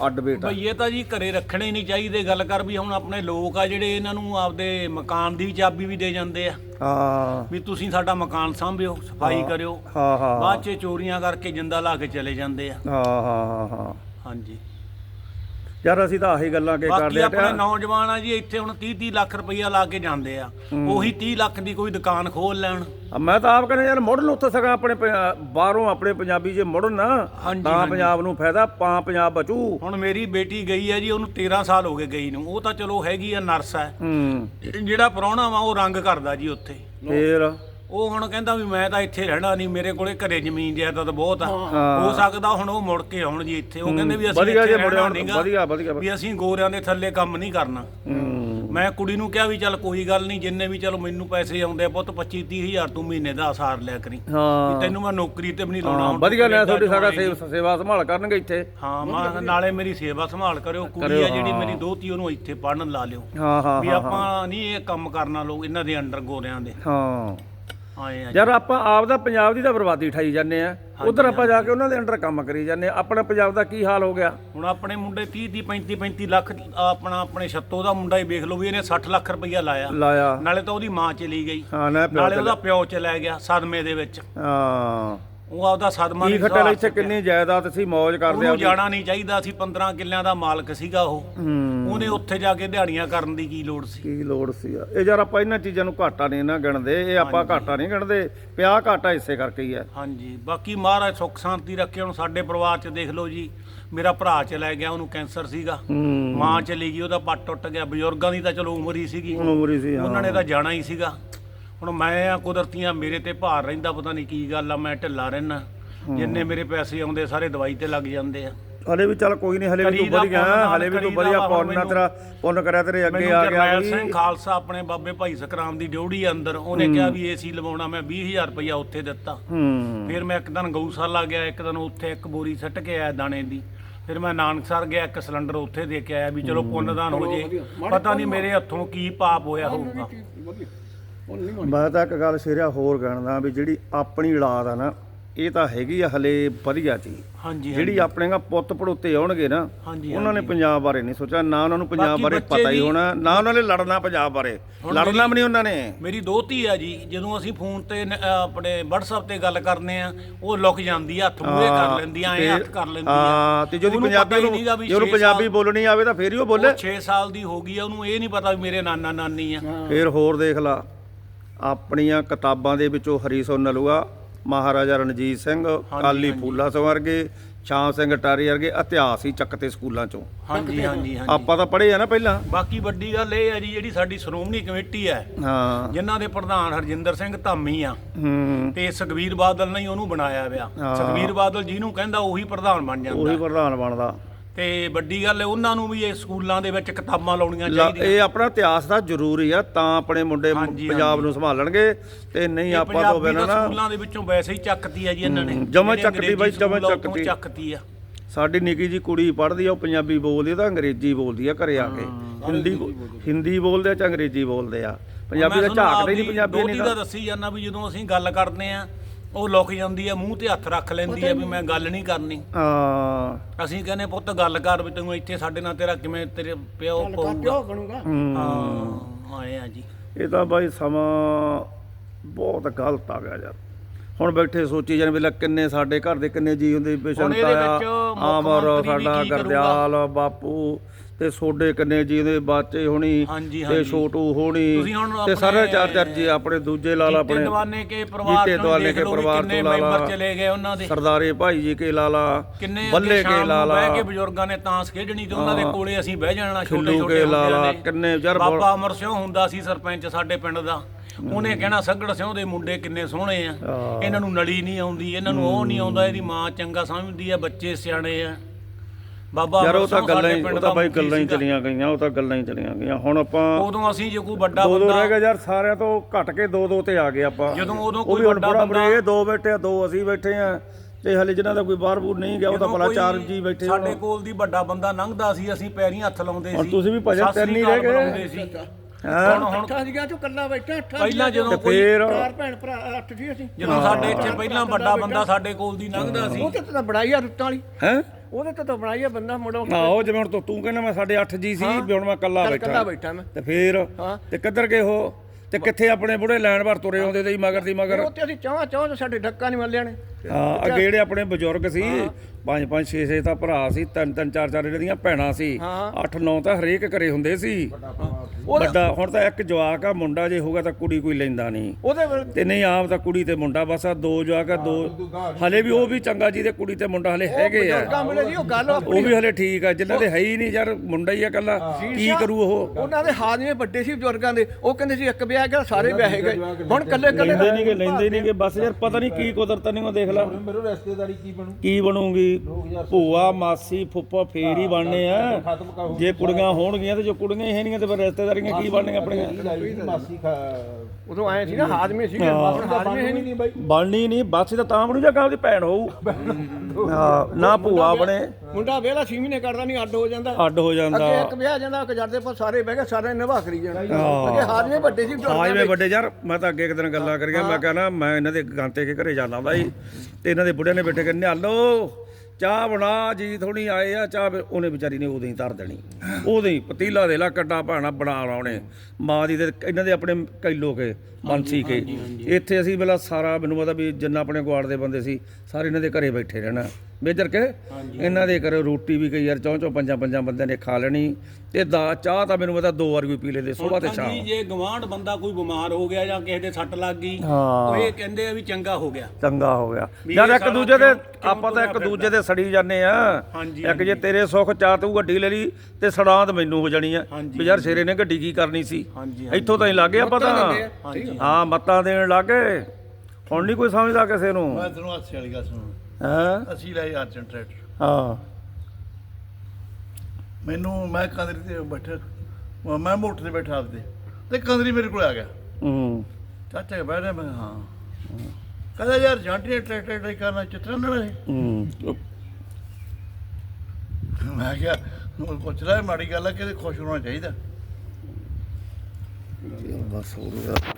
Speaker 1: ਅੱਡ ਬੇਟਾ।
Speaker 3: ਭਈ ਇਹ ਤਾਂ ਜੀ ਘਰੇ ਰੱਖਣੇ ਹੀ ਨਹੀਂ ਚਾਹੀਦੇ ਗੱਲ ਕਰ ਵੀ ਹੁਣ ਆਪਣੇ ਲੋਕ ਆ ਜਿਹੜੇ ਇਹਨਾਂ ਨੂੰ ਆਪਦੇ ਮਕਾਨ ਦੀ ਵੀ ਚਾਬੀ ਵੀ ਦੇ ਜਾਂਦੇ ਆ।
Speaker 1: ਹਾਂ।
Speaker 3: ਵੀ ਤੁਸੀਂ ਸਾਡਾ ਮਕਾਨ ਸਾਂਭਿਓ ਸਫ਼ਾਈ ਕਰਿਓ।
Speaker 1: ਹਾਂ ਹਾਂ।
Speaker 3: ਬਾਅਦ 'ਚ ਚੋਰੀਆਂ ਕਰਕੇ ਜਿੰਦਾ ਲਾ ਕੇ ਚਲੇ ਜਾਂਦੇ ਆ।
Speaker 1: ਹਾਂ ਹਾਂ ਹਾਂ ਹਾਂ।
Speaker 3: ਹਾਂਜੀ।
Speaker 1: ਯਾਰ ਅਸੀਂ ਤਾਂ ਆਹੀ ਗੱਲਾਂ ਕੇ
Speaker 3: ਬਾਕੀ
Speaker 1: ਕਰਦੇ ਆ
Speaker 3: ਆਪਣੇ ਨੌਜਵਾਨ ਆ ਜੀ ਇੱਥੇ ਹੁਣ 30 30 ਲੱਖ ਰੁਪਈਆ ਲਾ ਕੇ ਜਾਂਦੇ ਆ। ਉਹੀ 30 ਲੱਖ ਦੀ ਕੋਈ ਦੁਕਾਨ ਖੋਲ ਲੈਣ।
Speaker 1: ਆ ਮੈਂ ਤਾਂ ਆਪ ਕਹਿੰਦਾ ਯਾਰ ਮੁੜਨ ਉੱਥੇ ਸਗਾ ਆਪਣੇ ਬਾਹਰੋਂ ਆਪਣੇ ਪੰਜਾਬੀ ਜੇ ਮੁੜਨ ਨਾ
Speaker 3: ਹਾਂਜੀ,
Speaker 1: ਤਾਂ। ਪੰਜਾਬ ਨੂੰ ਫਾਇਦਾ ਪਾ ਪੰਜਾਬ ਬਚੂ।
Speaker 3: ਹੁਣ ਮੇਰੀ ਬੇਟੀ ਗਈ ਹੈ ਜੀ ਉਹਨੂੰ 13 ਸਾਲ ਹੋ ਗਏ ਗਈ ਨੂੰ। ਉਹ ਤਾਂ ਚਲੋ ਹੈਗੀ ਆ ਨਰਸ ਹੂੰ। ਜਿਹੜਾ ਪ੍ਰਾਹੁਣਾ ਵਾ ਉਹ ਰੰਗ ਕਰਦਾ ਜੀ ਉੱਥੇ।
Speaker 1: ਫੇਰ?
Speaker 3: ਉਹ ਹੁਣ ਕਹਿੰਦਾ ਵੀ ਮੈਂ ਤਾਂ ਇੱਥੇ ਰਹਿਣਾ ਨਹੀਂ ਮੇਰੇ ਕੋਲੇ ਘਰੇ ਜ਼ਮੀਨ ਜਾਇਦਾਦ ਬਹੁਤ ਆ। ਹੋ। ਸਕਦਾ ਹੁਣ ਉਹ ਮੁੜ ਕੇ ਆਉਣ ਜੀ ਇੱਥੇ। ਉਹ ਕਹਿੰਦੇ ਵੀ ਅਸੀਂ
Speaker 1: ਵਧੀਆ
Speaker 3: ਇੱਥੇ
Speaker 1: ਜੇ ਮੁੜਿਆ
Speaker 3: ਰਹਿਣਾ
Speaker 1: ਹੁਣ,
Speaker 3: ਨਹੀਂਗਾ
Speaker 1: ਵਧੀਆ ਵਧੀਆ।
Speaker 3: ਵੀ ਅਸੀਂ ਗੋਰਿਆਂ ਦੇ ਥੱਲੇ ਕੰਮ ਨਹੀਂ ਕਰਨਾ। ਮੈਂ ਕੁੜੀ ਨੂੰ ਕਿਹਾ ਵੀ ਚੱਲ ਕੋਈ ਗੱਲ ਨਹੀਂ ਜਿੰਨੇ ਵੀ ਚਲੋ ਮੈਨੂੰ ਪੈਸੇ ਆਉਂਦੇ ਆ ਪੁੱਤ 25 30 ਹਜ਼ਾਰ ਤੂੰ ਮਹੀਨੇ ਦਾ ਆਸਾਰ ਲਿਆ ਕਰੀ।
Speaker 1: ਹਾਂ।
Speaker 3: ਤੈਨੂੰ ਮੈਂ ਨੌਕਰੀ ਤੇ ਵੀ ਨਹੀਂ ਲਾਉਣਾ
Speaker 1: ਵਧੀਆ ਲੈ ਤੁਹਾਡੀ ਸਾਡਾ ਸੇਵ- ਸੰਭਾਲ ਕਰਨਗੇ ਇੱਥੇ।
Speaker 3: ਹਾਂ ਮੈਂ ਨਾਲੇ ਮੇਰੀ ਸੇਵਾ ਸੰਭਾਲ ਕਰਿਓ ਕੁੜੀ ਆ ਜਿਹੜੀ। ਮੇਰੀ ਦੋਤੀ ਉਹਨੂੰ ਇੱਥੇ ਪੜਨ ਲਾ ਲਿਓ।
Speaker 1: ਹਾਂ ਹਾਂ
Speaker 3: ਵੀ ਆਪਾਂ ਨਹੀਂ ਇਹ ਕੰਮ ਕਰਨਾ ਲੋਕ ਇਹਨਾਂ ਦੇ ਅੰਡਰ ਗੋਰਿਆਂ ਦੇ।
Speaker 1: ਹਾਂ।
Speaker 3: ਆਏ ਆ
Speaker 1: ਯਾਰ ਆਪਾਂ ਆਪ ਦਾ ਪੰਜਾਬ ਦੀ ਤਾਂ ਬਰਬਾਦੀ ਠਾਈ ਜਾਂਦੇ ਆ। ਉਧਰ ਆਪਾਂ ਜਾ ਕੇ ਉਹਨਾਂ ਦੇ ਅੰਡਰ ਕੰਮ ਕਰੀ ਜਾਂਦੇ ਆ। ਆਪਣਾ ਪੰਜਾਬ ਦਾ ਕੀ ਹਾਲ ਹੋ ਗਿਆ?
Speaker 3: ਹੁਣ ਆਪਣੇ ਮੁੰਡੇ 30 30 35 35 ਲੱਖ ਆਪਣਾ ਆਪਣੇ ਛੱਤੋ ਦਾ ਮੁੰਡਾ ਹੀ ਵੇਖ ਲਓ ਵੀ ਇਹਨੇ 60 ਲੱਖ ਰੁਪਈਆ ਲਾਇਆ।
Speaker 1: ਲਾਇਆ।
Speaker 3: ਨਾਲੇ ਤਾਂ ਉਹਦੀ ਮਾਂ ਚਲੀ ਗਈ।
Speaker 1: ਹਾਂ ਨਾ
Speaker 3: ਨਾਲੇ ਉਹਦਾ ਪਿਓ ਚਲਾ ਗਿਆ ਸਦਮੇ ਦੇ ਵਿੱਚ।
Speaker 1: ਹਾਂ।
Speaker 3: ਉਹ ਆਪਦਾ ਸਦਮਾ
Speaker 1: ਕੀ
Speaker 3: ਨਹੀਂ
Speaker 1: ਖੱਟੇ
Speaker 3: ਸਹਾਰ
Speaker 1: ਇੱਥੇ ਕਿੰਨੀ ਜਾਇਦਾਦ ਸੀ ਮौज ਕਰਦੇ ਆ
Speaker 3: ਉਹਨੂੰ ਜਾਣਾ ਨਹੀਂ ਚਾਹੀਦਾ ਸੀ 15 ਕਿੱਲਿਆਂ ਦਾ ਮਾਲਕ ਸੀਗਾ ਉਹ।
Speaker 1: ਹੂੰ।
Speaker 3: ਉਹਨੇ ਉੱਥੇ ਜਾ ਕੇ ਦਿਹਾੜੀਆਂ ਕਰਨ ਦੀ ਕੀ ਲੋੜ ਸੀ?
Speaker 1: ਕੀ ਲੋੜ ਸੀ ਇਹ ਯਾਰ ਆਪਾਂ ਇਹਨਾਂ ਚੀਜ਼ਾਂ ਨੂੰ ਘਾਟਾ ਨਹੀਂ ਨਾ ਗਿਣਦੇ ਇਹ ਆਪਾਂ ਘਾਟਾ ਨਹੀਂ ਗਿਣਦੇ ਪਿਆ ਘਾਟਾ ਇਸੇ ਕਰਕੇ ਹੀ ਹੈ
Speaker 3: ਹਾਂਜੀ ਬਾਕੀ ਮਹਾਰਾਜ ਸੁੱਖ ਸ਼ਾਂਤੀ ਰੱਖੇ ਹੁਣ ਸਾਡੇ ਪਰਿਵਾਰ 'ਚ ਦੇਖ ਲਓ ਜੀ ਮੇਰਾ ਭਰਾ ਚਲਾ ਗਿਆ ਉਹਨੂੰ ਕੈਂਸਰ ਸੀਗਾ।
Speaker 1: ਹੂੰ।
Speaker 3: ਮਾਂ ਚਲੀ ਗਈ ਉਹਦਾ ਪੱਟ ਟੁੱਟ ਗਿਆ ਬਜ਼ੁਰਗਾਂ ਦੀ ਤਾਂ ਚਲੋ ਉਮਰ ਹੀ ਸੀਗੀ।
Speaker 1: ਉਮਰ ਹੀ ਸੀ ਹਾਂ।
Speaker 3: ਉਹਨਾਂ ਨੇ ਤਾਂ ਜਾਣਾ ਹੀ ਸੀਗਾ। ਹੁਣ ਮੈਂ ਆ ਕੁਦਰਤੀਆਂ ਮੇਰੇ ਤੇ ਭਾਰ ਰਹਿੰਦਾ ਪਤਾ ਨਹੀਂ ਕੀ ਗੱਲ ਆ ਮੈਂ ਢਿੱਲਾ ਰਹਿਣਾ ਜਿੰਨੇ ਮੇਰੇ ਪੈਸੇ ਆਉਂਦੇ ਸਾਰੇ ਦਵਾਈ ਤੇ ਲੱਗ ਜਾਂਦੇ ਆ।
Speaker 1: ਹਲੇ ਵੀ ਚੱਲ ਕੋਈ ਨਹੀਂ ਹਲੇ ਵੀ ਤੂੰ
Speaker 3: ਕਰੀਦਾ
Speaker 1: ਵਧੀਆ
Speaker 3: ਪੁੰਨ
Speaker 1: ਹਲੇ ਵੀ ਤੂੰ
Speaker 3: ਕਰੀਦਾ
Speaker 1: ਵਧੀਆ ਪੁੰਨ ਨਾ
Speaker 3: ਮੈਨੂੰ।
Speaker 1: ਤੇਰਾ ਪੁੰਨ ਕਰਿਆ ਤੇਰੇ ਅੱਗੇ
Speaker 3: ਮੈਨੂੰ
Speaker 1: ਆ ਗਿਆ
Speaker 3: ਜਰਨੈਲ
Speaker 1: ਵੀ।
Speaker 3: ਸਿੰਘ ਖਾਲਸਾ ਆਪਣੇ ਬਾਬੇ ਭਾਈ ਸਤਰਾਮ ਦੀ ਡਿਊਟੀ ਅੰਦਰ ਉਹਨੇ ਕਿਹਾ ਵੀ ਏਸੀ ਲਵਾਉਣਾ ਮੈਂ 20000 ਰੁਪਇਆ ਉੱਥੇ ਦਿੱਤਾ।
Speaker 1: ਹੂੰ।
Speaker 3: ਫਿਰ ਮੈਂ ਇੱਕ ਦਿਨ ਗਊਸ਼ਾਲਾ ਗਿਆ ਇੱਕ ਦਿਨ ਉੱਥੇ ਇੱਕ ਬੋਰੀ ਸੱਟ ਕੇ ਆਇਆ ਦਾਣੇ ਦੀ। ਫਿਰ ਮੈਂ ਨਾਨਕਸਰ ਗਿਆ ਇੱਕ ਸਿਲੰਡਰ ਉੱਥੇ ਦੇ ਕੇ ਆਇਆ ਵੀ ਚਲੋ ਪੁੰਨਦਾਨ ਹੋ ਜੇ। ਪਤਾ ਨਹੀਂ ਮੇਰੇ ਹੱਥੋਂ ਕੀ ਪਾਪ ਹੋਇਆ ਹੋਊਗਾ।
Speaker 4: ਨਹੀਂ
Speaker 1: ਮੈਂ ਤਾਂ ਇੱਕ ਗੱਲ ਸਿਰਿਆ ਹੋਰ ਕਹਿਣਾ ਵੀ ਜਿਹੜੀ ਆਪਣੀ ਔਲਾਦ ਆ ਨਾ ਇਹ ਤਾਂ ਹੈਗੀ ਆ ਹਲੇ ਵਧੀਆ ਚੀਜ਼।
Speaker 3: ਹਾਂਜੀ
Speaker 1: ਜਿਹੜੀ ਆਪਣੇ ਦਾ ਪੁੱਤ ਪੜੋਤੇ ਆਉਣਗੇ ਨਾ ਉਹਨਾਂ ਨੇ ਪੰਜਾਬ ਬਾਰੇ ਨਹੀਂ ਸੋਚਿਆ ਨਾ ਉਹਨਾਂ ਨੂੰ ਪੰਜਾਬ ਬਾਰੇ ਪਤਾ ਹੀ ਹੋਣਾ ਨਾ ਉਹਨਾਂ ਨੇ ਲੜਨਾ ਪੰਜਾਬ ਬਾਰੇ। ਲੜਨਾ ਵੀ ਨਹੀਂ ਉਹਨਾਂ ਨੇ।
Speaker 3: ਮੇਰੀ ਦੋਤੀ ਆ ਜੀ ਜਦੋਂ ਅਸੀਂ ਫੋਨ ਤੇ ਆਪਣੇ WhatsApp ਤੇ ਗੱਲ ਕਰਨੇ ਆ ਉਹ ਲੁਕ ਜਾਂਦੀ ਆ ਹੱਥ ਮੂਹਰੇ ਕਰ ਲੈਂਦੀ ਆ ਐ ਹੱਥ ਕਰ ਲੈਂਦੀ ਆ।
Speaker 1: ਤੇ ਜਦੋਂ ਪੰਜਾਬੀ ਨੂੰ
Speaker 3: ਨੀਗਾ ਵੀ
Speaker 1: ਜੇ ਉਹਨੂੰ
Speaker 3: ਛੇ
Speaker 1: ਪੰਜਾਬੀ ਬੋਲਣੀ ਆਵੇ ਤਾਂ ਫੇਰ ਹੀ ਉਹ ਬੋਲੇ।
Speaker 3: ਉਹ 6 ਸਾਲ ਦੀ ਹੋ ਗਈ ਆ ਉਹਨੂੰ ਇਹ ਨਹੀਂ ਪਤਾ ਵੀ ਮੇਰੇ ਨਾਨਾ ਨਾਨੀ ਆ।
Speaker 1: ਫੇਰ ਹੋਰ ਦੇਖ ਲਾ। ਆਪਣੀਆਂ ਕਿਤਾਬਾਂ ਦੇ ਵਿੱਚੋਂ ਹਰੀਸੋ ਨਲੂਆ ਮਹਾਰਾਜਾ ਰਣਜੀਤ ਸਿੰਘ ਕਾਲੀ ਫੂਲਾ ਵਰਗੇ ਸ਼ਾਮ ਸਿੰਘ ਟਾਰੀ ਵਰਗੇ ਇਤਿਹਾਸ ਹੀ ਚੱਕਤੇ ਸਕੂਲਾਂ ਚੋਂ।
Speaker 3: ਹਾਂਜੀ ਹਾਂਜੀ ਹਾਂਜੀ।
Speaker 1: ਆਪਾਂ ਤਾਂ ਪੜ੍ਹੇ ਆ ਨਾ ਪਹਿਲਾਂ।
Speaker 3: ਬਾਕੀ ਵੱਡੀ ਗੱਲ ਇਹ ਹੈ ਜੀ ਜਿਹੜੀ ਸਾਡੀ ਸ਼੍ਰੋਮਣੀ ਕਮੇਟੀ ਹੈ
Speaker 1: ਹਾਂ।
Speaker 3: ਜਿਨ੍ਹਾਂ ਦੇ ਪ੍ਰਧਾਨ ਹਰਜਿੰਦਰ ਸਿੰਘ ਧਾਮੀ ਆ
Speaker 1: ਹੂੰ।
Speaker 3: ਤੇ ਸੁਖਬੀਰ ਬਾਦਲ ਨੇ ਹੀ ਉਹਨੂੰ ਬਣਾਇਆ ਵਿਆ। ਸੁਖਬੀਰ ਬਾਦਲ ਜਿਹਨੂੰ ਕਹਿੰਦਾ ਉਹੀ ਪ੍ਰਧਾਨ ਬਣ ਜਾਂਦਾ।
Speaker 1: ਉਹੀ ਪ੍ਰਧਾਨ ਬਣਦਾ।
Speaker 3: ਤੇ ਵੱਡੀ ਗੱਲ ਹੈ ਉਹਨਾਂ ਨੂੰ ਵੀ ਇਹ ਸਕੂਲਾਂ ਦੇ ਵਿੱਚ ਕਿਤਾਬਾਂ ਲਾਉਣੀਆਂ ਚਾਹੀਦੀਆਂ।
Speaker 1: ਇਹ ਆਪਣਾ ਇਤਿਹਾਸ ਦਾ ਜ਼ਰੂਰੀ ਆ ਤਾਂ ਆਪਣੇ ਮੁੰਡੇ ਪੰਜਾਬ ਨੂੰ ਸੰਭਾਲਣਗੇ ਤੇ ਨਹੀਂ ਆਪਾਂ ਤੋਂ ਬਿਨਾਂ ਨਾ
Speaker 3: ਸਕੂਲਾਂ ਦੇ ਵਿੱਚੋਂ ਵੈਸੇ ਹੀ ਚੱਕਤੀ ਆ ਜੀ ਇਹਨਾਂ ਨੇ।
Speaker 1: ਜਮਾਂ ਚੱਕਤੀ ਬਾਈ, ਜਮਾਂ ਚੱਕਤੀ।
Speaker 3: ਚੱਕਤੀ ਆ।
Speaker 1: ਸਾਡੀ ਨਿੱਕੀ ਜੀ ਕੁੜੀ ਪੜ੍ਹਦੀ ਆ ਉਹ ਪੰਜਾਬੀ ਬੋਲਦੀ ਆ ਤਾਂ ਅੰਗਰੇਜ਼ੀ ਬੋਲਦੀ ਆ ਘਰੇ ਆ ਕੇ। ਹਿੰਦੀ ਹਿੰਦੀ ਬੋਲਦੇ ਆ ਜਾਂ ਅੰਗਰੇਜ਼ੀ ਬੋਲਦੇ ਆ? ਪੰਜਾਬੀ ਦਾ ਝਾਕਦੇ ਨਹੀਂ ਪੰਜਾਬੀ ਨਹੀਂ
Speaker 3: ਦਾ ਦੱਸੀ ਜਾਂਦਾ ਵੀ ਜਦੋਂ ਅਸੀਂ ਗੱਲ ਕਰਦੇ ਆ ਉਹ ਲੁਕ ਜਾਂਦੀ ਆ ਮੂੰਹ ਤੇ ਹੱਥ ਰੱਖ ਲੈਂਦੀ ਆ ਵੀ ਮੈਂ ਗੱਲ ਨਹੀਂ ਕਰਨੀ।
Speaker 1: ਹਾਂ।
Speaker 3: ਅਸੀਂ ਕਹਿੰਦੇ ਪੁੱਤ ਗੱਲ ਕਰ ਵੀ ਤੈਨੂੰ ਇੱਥੇ ਸਾਡੇ ਨਾਲ ਤੇਰਾ ਕਿਵੇਂ ਤੇਰੇ ਪਿਓ ਪਊਗਾ?
Speaker 4: ਬਣੂਗਾ।
Speaker 3: ਹਾਂ। ਆਏ ਆ ਜੀ।
Speaker 1: ਇਹ ਤਾਂ ਬਾਈ ਸਮਾਂ ਬਹੁਤ ਗਲਤ ਆ ਗਿਆ ਯਾਰ। ਹੁਣ ਬੈਠੇ ਸੋਚੀ ਜਾਂਦੇ ਵੇਲੇ ਕਿੰਨੇ ਸਾਡੇ ਘਰ ਦੇ ਕਿੰਨੇ ਜੀ ਹੁੰਦੇ
Speaker 3: ਇਹਦੇ
Speaker 1: ਆ ਆਮਰ ਸਾਡਾ? ਗਰਦਿਆਲ ਬਾਪੂ। ਤੇ ਸੋਡੇ ਕਿੰਨੇ ਜੀ ਦੇ ਬਾਚੇ ਹੋਣੀ
Speaker 3: ਹਾਂਜੀ,
Speaker 1: ਤੇ
Speaker 3: ਹਾਂਜੀ।
Speaker 1: ਛੋਟੂ ਹੋਣੀ
Speaker 3: ਤੁਸੀਂ ਹੁਣ
Speaker 1: ਤੇ ਸਾਰੇ
Speaker 3: ਆਪਣੇ
Speaker 1: ਚਾਰ ਚਾਰ ਜੀ ਆਪਣੇ ਦੂਜੇ ਲਾਲ ਆਪਣੇ
Speaker 3: ਦਵਾਨੇ ਕੇ ਪਰਿਵਾਰ
Speaker 1: ਜੀਤੇ
Speaker 3: ਚੋਂ
Speaker 1: ਦਵਾਨੇ
Speaker 3: ਦੇਖ
Speaker 1: ਕੇ ਪਰਿਵਾਰ ਤੋਂ ਲਾਲਾ।
Speaker 3: ਮੈਂਬਰ ਚਲੇ ਗਏ ਉਹਨਾਂ ਦੇ।
Speaker 1: ਸਰਦਾਰੇ ਭਾਈ ਜੀ ਕੇ ਲਾਲਾ
Speaker 3: ਕਿੰਨੇ
Speaker 1: ਬੱਲੇ ਕੇ ਲਾਲਾ
Speaker 3: ਬਹਿ ਕੇ ਬਜ਼ੁਰਗਾਂ ਨੇ ਤਾਂਸ ਖੇਡਣੀ ਤੇ ਉਹਨਾਂ ਦੇ ਕੋਲੇ ਅਸੀਂ ਬਹਿ ਜਾਣਾ ਛੋਟੇ
Speaker 1: ਖਿੱਲੂ
Speaker 3: ਛੋਟੇ
Speaker 1: ਕੇ ਲਾਲਾ, ਕਿੰਨੇ ਯਾਰ ਬਹੁਤ-
Speaker 3: ਬਾਬਾ ਅਮਰ ਸਿੰਘ ਹੁੰਦਾ ਸੀ ਸਰਪੰਚ ਸਾਡੇ ਪਿੰਡ ਦਾ। ਉਹਨੇ ਕਹਿਣਾ ਸੱਗੜ ਸਿੰਘ ਦੇ ਮੁੰਡੇ ਕਿੰਨੇ ਸੋਹਣੇ ਆ। ਇਹਨਾਂ ਨੂੰ ਨਲੀ ਨਹੀਂ ਆਉਂਦੀ ਇਹਨਾਂ ਨੂੰ ਉਹ ਨਹੀਂ ਆਉਂਦਾ ਇਹਦੀ ਮਾਂ ਚੰਗਾ ਸਮਝਦੀ ਆ ਬੱਚੇ ਸਿਆਣੇ ਆ। ਬਾਬਾ
Speaker 1: ਯਾਰ ਉਹ ਤਾਂ ਗੱਲਾਂ ਹੀ ਉਹ ਤਾਂ ਬਾਈ ਗੱਲਾਂ ਹੀ। ਚਲੀਆਂ ਗਈਆਂ ਉਹ ਤਾਂ ਗੱਲਾਂ ਹੀ ਚਲੀਆਂ ਗਈਆਂ। ਹੁਣ ਆਪਾਂ
Speaker 3: ਉਦੋਂ ਅਸੀਂ ਜੇ ਕੋਈ ਵੱਡਾ ਬੰਦਾ
Speaker 1: ਰਹਿ ਗਏ ਯਾਰ ਸਾਰਿਆਂ ਤੋਂ ਘਟ ਕੇ ਦੋ ਦੋ ਤੇ ਆ ਗਏ ਆਪਾਂ।
Speaker 3: ਜਦੋਂ ਉਦੋਂ ਕੋਈ ਵੱਡਾ ਬੰਦਾ-
Speaker 1: ਬੜੇ ਇਹ ਦੋ ਬੈਠੇ ਆ ਦੋ ਅਸੀਂ ਬੈਠੇ ਆ। ਤੇ ਹਲੇ ਜਿਨ੍ਹਾਂ ਦਾ ਕੋਈ ਬਾਹਰ ਬੂਰ ਨਹੀਂ ਗਿਆ ਉਹ ਤਾਂ ਭਲਾ ਚਾਰ ਜੀ ਬੈਠੇ
Speaker 3: ਸਾਡੇ। ਕੋਲ ਦੀ ਵੱਡਾ ਬੰਦਾ ਲੰਘਦਾ ਸੀ ਅਸੀਂ ਪੈਰੀਂ ਹੱਥ ਲਾਉਂਦੇ ਸੀ।
Speaker 1: ਹੁਣ ਤੁਸੀਂ ਵੀ ਭਜਨ ਤਿੰਨ ਹੀ ਰਹਿ ਗਏ।
Speaker 3: ਹੁਣ ਹੁਣ
Speaker 4: ਅੱਠਾਂ ਜੀਆਂ ਚੋਂ ਕੱਲਾ ਬੈਠਾ ਅੱਠਾਂ
Speaker 3: ਪਹਿਲਾਂ ਜਦੋਂ ਕੋਈ
Speaker 1: ਫੇਰ
Speaker 4: ਚਾਰ ਭੈਣ ਭਰਾ ਅੱਠ ਜੀ ਅਸੀਂ।
Speaker 3: ਜਦੋਂ ਸਾਡੇ ਇੱਥੇ ਪਹਿਲਾਂ ਵੱਡਾ ਬੰਦਾ ਸਾਡੇ ਕੋਲ ਦੀ ਲੰਘਦਾ ਸੀ।
Speaker 4: ਉਹ ਤੇ ਤਾਂ ਬਣਾਈ ਆ ਰੁੱਤਾਂ ਵਾਲੀ।
Speaker 1: ਹੈਂ?
Speaker 4: ਉਹਦੇ ਤੇ ਤਾਂ ਬਣਾਈ ਆ ਬੰਦਾ ਮੁੰਡਾ
Speaker 1: ਆਹੋ ਜਿਵੇਂ ਹੁਣ ਤੂੰ- ਤੂੰ ਕਹਿੰਦਾ ਮੈਂ ਸਾਡੇ 8 ਜੀ ਸੀ ਵੀ ਹੁਣ ਮੈਂ ਇਕੱਲਾ
Speaker 4: ਕੱਲਾ
Speaker 1: ਬੈਠਾ।
Speaker 4: ਬੈਠਾ ਮੈਂ।
Speaker 1: ਤੇ ਫੇਰ। ਤੇ ਕਿੱਧਰ ਗਏ ਹੋ ਤੇ ਕਿੱਥੇ ਆਪਣੇ ਬੁੜੇ ਲੈਣ ਭਰ ਤੁਰੇ ਆਉਂਦੇ ਤੇ ਮਗਰ ਦੀ ਮਗਰ?
Speaker 4: ਉਹ ਤੇ ਅਸੀਂ ਚਾਹਾਂ ਚਾਹਾਂ ਸਾਡੇ ਡੱਕਾ ਨਹੀਂ ਮੱਲਿਆ ਨੇ।
Speaker 1: ਹਾਂ ਅੱਗੇ ਜਿਹੜੇ ਆਪਣੇ ਬਜ਼ੁਰਗ ਸੀ ਪੰਜ ਪੰਜ ਛੇ ਛੇ ਤਾਂ ਭਰਾ ਸੀ ਤਿੰਨ ਤਿੰਨ ਚਾਰ ਚਾਰ ਦੀਆਂ ਭੈਣਾਂ ਸੀ
Speaker 4: ਹਾਂ।
Speaker 1: ਅੱਠ ਨੌ ਤਾਂ ਹਰੇਕ ਘਰੇ ਹੁੰਦੇ ਸੀ। ਵੱਡਾ ਹੁਣ ਤਾਂ ਇੱਕ ਜਵਾਕ ਆ ਮੁੰਡਾ ਜੇ ਹੋਗਾ ਤਾਂ ਕੁੜੀ ਕੋਈ ਲੈਂਦਾ ਨਹੀਂ।
Speaker 4: ਉਹਦੇ ਵੇਲੇ
Speaker 1: ਤੇ ਨਹੀਂ ਆਪ ਤਾਂ ਕੁੜੀ ਤੇ ਮੁੰਡਾ ਬਸ ਆ ਦੋ ਜਵਾਕ ਆ ਦੋ ਹਲੇ ਵੀ ਉਹ ਵੀ ਚੰਗਾ ਜੀ ਦੇ ਕੁੜੀ ਤੇ ਮੁੰਡਾ ਹਲੇ ਹੈਗੇ ਆ।
Speaker 4: ਬਜ਼ੁਰਗਾਂ ਵੇਲੇ ਜੀ ਉਹ ਗੱਲ
Speaker 1: ਉਹ ਵੀ ਹਲੇ ਠੀਕ ਆ ਜਿਨ੍ਹਾਂ ਦੇ ਹੈ ਹੀ ਨਹੀਂ ਯਾਰ ਮੁੰਡਾ ਹੀ ਆ ਕੱਲਾ ਕੀ ਕਰੂ ਉਹ?
Speaker 4: ਉਹਨਾਂ ਦੇ ਹਾਜ਼ਮੇ ਵੱਡੇ ਸੀ ਬਜ਼ੁਰਗਾਂ ਦੇ ਉਹ ਕਹਿੰਦੇ ਸੀ ਇੱਕ ਵਿਆਹ ਗਿਆ ਸਾਰੇ ਵਿਆਹੇ ਗਏ। ਹੁਣ ਕੱਲੇ ਕੱਲੇ
Speaker 1: ਲੈਂਦੇ ਨਹੀਂਗੇ ਲੈਂਦੇ ਨਹੀਂਗੇ ਬਸ ਯਾਰ ਪਤਾ ਨਹੀਂ ਕੀ ਕੁਦਰਤ ਨਹੀਂ ਉਹ ਦੇਖ ਲਾ।
Speaker 5: ਮੇਰੇ ਰਿਸ਼ਤੇਦਾਰੀ ਕੀ ਬਣੂ?
Speaker 1: ਕੀ ਬਣੂਗੀ? ਭੂਆ ਮਾਸੀ ਫੁੱਫਾ ਫੇਰ ਹੀ ਬਣਨੇ ਆ। ਜੇ ਕੁੜੀਆਂ ਹੋਣਗੀਆਂ ਤੇ ਜੋ ਕੁੜੀਆਂ ਹੀ ਹੈ ਨਹੀਂਆਂ ਤੇ ਫਿਰ ਰਿਸ਼ਤੇਦਾਰੀਆਂ ਕੀ ਬਣਨੀਆਂ ਆਪਣੀਆਂ?
Speaker 5: ਸੀ ਮਾਸੀ ਖਾ
Speaker 4: ਉਦੋਂ ਆਏ ਸੀ ਨਾ ਹਾਜ਼ਮੇ ਸੀਗੇ ਹੁਣ ਹਾਜ਼ਮੇ ਹੈ ਨਹੀਂ।
Speaker 5: ਨਹੀਂ ਬਾਈ
Speaker 1: ਬਣਨੀ ਨਹੀਂ ਬਸ ਤਾਂ ਤਾਂ ਬਣੂ ਜਾਂ ਕਾਹਦੀ ਭੈਣ ਹੋਊ? ਹਾਂ ਨਾ ਭੂਆ ਬਣੇ।
Speaker 4: ਮੁੰਡਾ ਵਿਹਲਾ ਛੇ ਮਹੀਨੇ ਕਰਦਾ ਨਹੀਂ ਅੱਡ ਹੋ ਜਾਂਦਾ।
Speaker 1: ਅੱਡ ਹੋ
Speaker 4: ਅੱਗੇ
Speaker 1: ਜਾਂਦਾ
Speaker 4: ਇੱਕ ਵਿਆਹ ਜਾਂਦਾ ਇੱਕ ਜਰਦੇ ਪਰ ਸਾਰੇ ਬਹਿ ਗਏ ਸਾਰੇ ਨਿਭਾ ਕਰੀ ਜਾਣਾ। ਅੱਗੇ ਹਾਜ਼ਮੇ ਵੱਡੇ ਸੀ।
Speaker 1: ਵੇ ਵੱਡੇ ਯਾਰ ਮੈਂ ਤਾਂ ਅੱਗੇ ਇੱਕ ਦਿਨ ਗੱਲਾਂ ਕਰੀਆਂ ਮੈਂ ਕਹਿੰਦਾ ਮੈਂ ਇਹਨਾਂ ਦੇ ਗਾਂਤੇ ਕੇ ਘਰੇ ਜਾਂਦਾ ਸੀ ਤੇ ਇਹਨਾਂ ਦੇ ਬੁੱਢਿਆਂ ਨੇ ਬੈਠੇ ਕਹਿੰਦੇ ਹਲੋ ਚਾਹ ਬਣਾ ਜੀ ਥੋੜੀ ਆਏ ਆ ਚਾਹ ਫਿਰ ਉਹਨੇ ਵਿਚਾਰੀ ਨੇ ਉਦੋਂ ਹੀ ਧਰ ਦੇਣੀ। ਉਦੋਂ ਹੀ ਪਤੀਲਾ ਦੇ ਲਾ ਕੱਡਾ ਭਾਣਾ ਬਣਾ ਲਾਉਣੇ ਮਾਂ ਦੀ ਤੇ ਇਹਨਾਂ ਦੇ ਆਪਣੇ ਕੈਲੋ ਕੇ ਬੰਸੀ ਕੇ। ਇੱਥੇ ਅਸੀਂ ਵੇਲਾ ਸਾਰਾ ਮੈਨੂੰ ਪਤਾ ਵੀ ਜਿੰਨਾ ਆਪਣੇ ਗੁਆੜ ਦੇ ਬੰਦੇ ਸੀ ਸਾਰੇ ਇਹਨਾਂ ਦੇ ਘਰੇ ਬੈਠੇ ਰਹਿਣਾ। ਮੇਜਰ ਕੇ। ਇਹਨਾਂ ਦੇ ਘਰੇ ਰੋਟੀ ਵੀ ਕਈ ਯਾਰ ਚੌਂ ਚੌਂ ਪੰਜਾਂ ਪੰਜਾਂ ਬੰਦਿਆਂ ਨੇ ਖਾ ਲੈਣੀ। ਤੇ ਦਾ ਚਾਹ ਤਾਂ ਮੈਨੂੰ ਪਤਾ ਦੋ ਵਾਰ ਵੀ ਪੀ ਲੈਂਦੇ ਸਵੇਰ ਤੇ ਸ਼ਾਮ।
Speaker 3: ਜੇ ਗਵਾਂਢ ਬੰਦਾ ਕੋਈ ਬਿਮਾਰ ਹੋ ਗਿਆ ਜਾਂ ਕਿਸੇ ਦੇ ਸੱਟ ਲੱਗ ਗਈ
Speaker 1: ਹਾਂ।
Speaker 3: ਉਹ ਇਹ ਕਹਿੰਦੇ ਆ ਵੀ ਚੰਗਾ ਹੋ ਗਿਆ।
Speaker 1: ਚੰਗਾ ਹੋ ਗਿਆ। ਯਾਰ ਇੱਕ ਦੂਜੇ ਦੇ ਆਪਾਂ ਤਾਂ ਇੱਕ ਦੂਜੇ ਦੇ ਸੜੀ ਜਾਂਦੇ ਆ। ਇੱਕ ਜੇ ਤੇਰੇ ਸੁੱਖ ਚਾਹ ਤੂੰ ਗੱਡੀ ਲੈ ਲਈ ਤੇ ਸੜਾਂਤ ਮੈਨੂੰ ਹੋ ਜਾਣੀ ਆ। ਵੀ ਯਾਰ ਸ਼ੇਰੇ ਨੇ ਗੱਡੀ ਕੀ ਕਰਨੀ ਸੀ? ਇੱਥੋਂ ਤਾਂ ਹੀ ਲੱਗੇ ਆਪਾਂ ਤਾਂ। ਹਾਂ ਮੱਤਾਂ ਦੇਣ ਲੱਗੇ ਹੁਣ ਨਹੀਂ ਕੋਈ ਸਮਝਦਾ ਕਿਸੇ ਨੂੰ।
Speaker 2: ਮੈਂ ਤੈਨੂੰ ਹਾਸੇ ਵਾਲੀ ਗੱਲ ਸੁਣ
Speaker 1: ਹੈ।
Speaker 2: ਅਸੀਂ ਲੈ ਅਰਜਨ ਟਰੈਕਟਰ।
Speaker 1: ਹਾਂ।
Speaker 2: ਮੈਨੂੰ ਮੈਂ ਕੰਦਰੀ ਤੇ ਬੈਠਾ ਮੈਂ ਮੋਟਰ ਤੇ ਬੈਠਾ ਆਪਦੇ। ਤੇ ਕੰਦਰੀ ਮੇਰੇ ਕੋਲ ਆ ਗਿਆ।
Speaker 1: ਹੂੰ।
Speaker 2: ਚਾਚਾ ਬੈਠਾ ਮੈਂ ਹਾਂ। ਕਹਿੰਦਾ ਯਾਰ ਜਾਂਟੀ ਨੇ ਟਰੈਕਟਰ ਟਰੈਕ ਕਰਨਾ ਚਿੱਤਰਨ ਨਾਲ ਇਹ
Speaker 1: ਹੂੰ।
Speaker 2: ਮੈਂ ਕਿਹਾ ਹੁਣ ਪੁੱਛ ਲੈ ਮਾੜੀ ਗੱਲ ਆ ਕਿ ਖੁਸ਼ ਹੋਣਾ ਚਾਹੀਦਾ।
Speaker 1: ਬਸ ਹੋ ਗਿਆ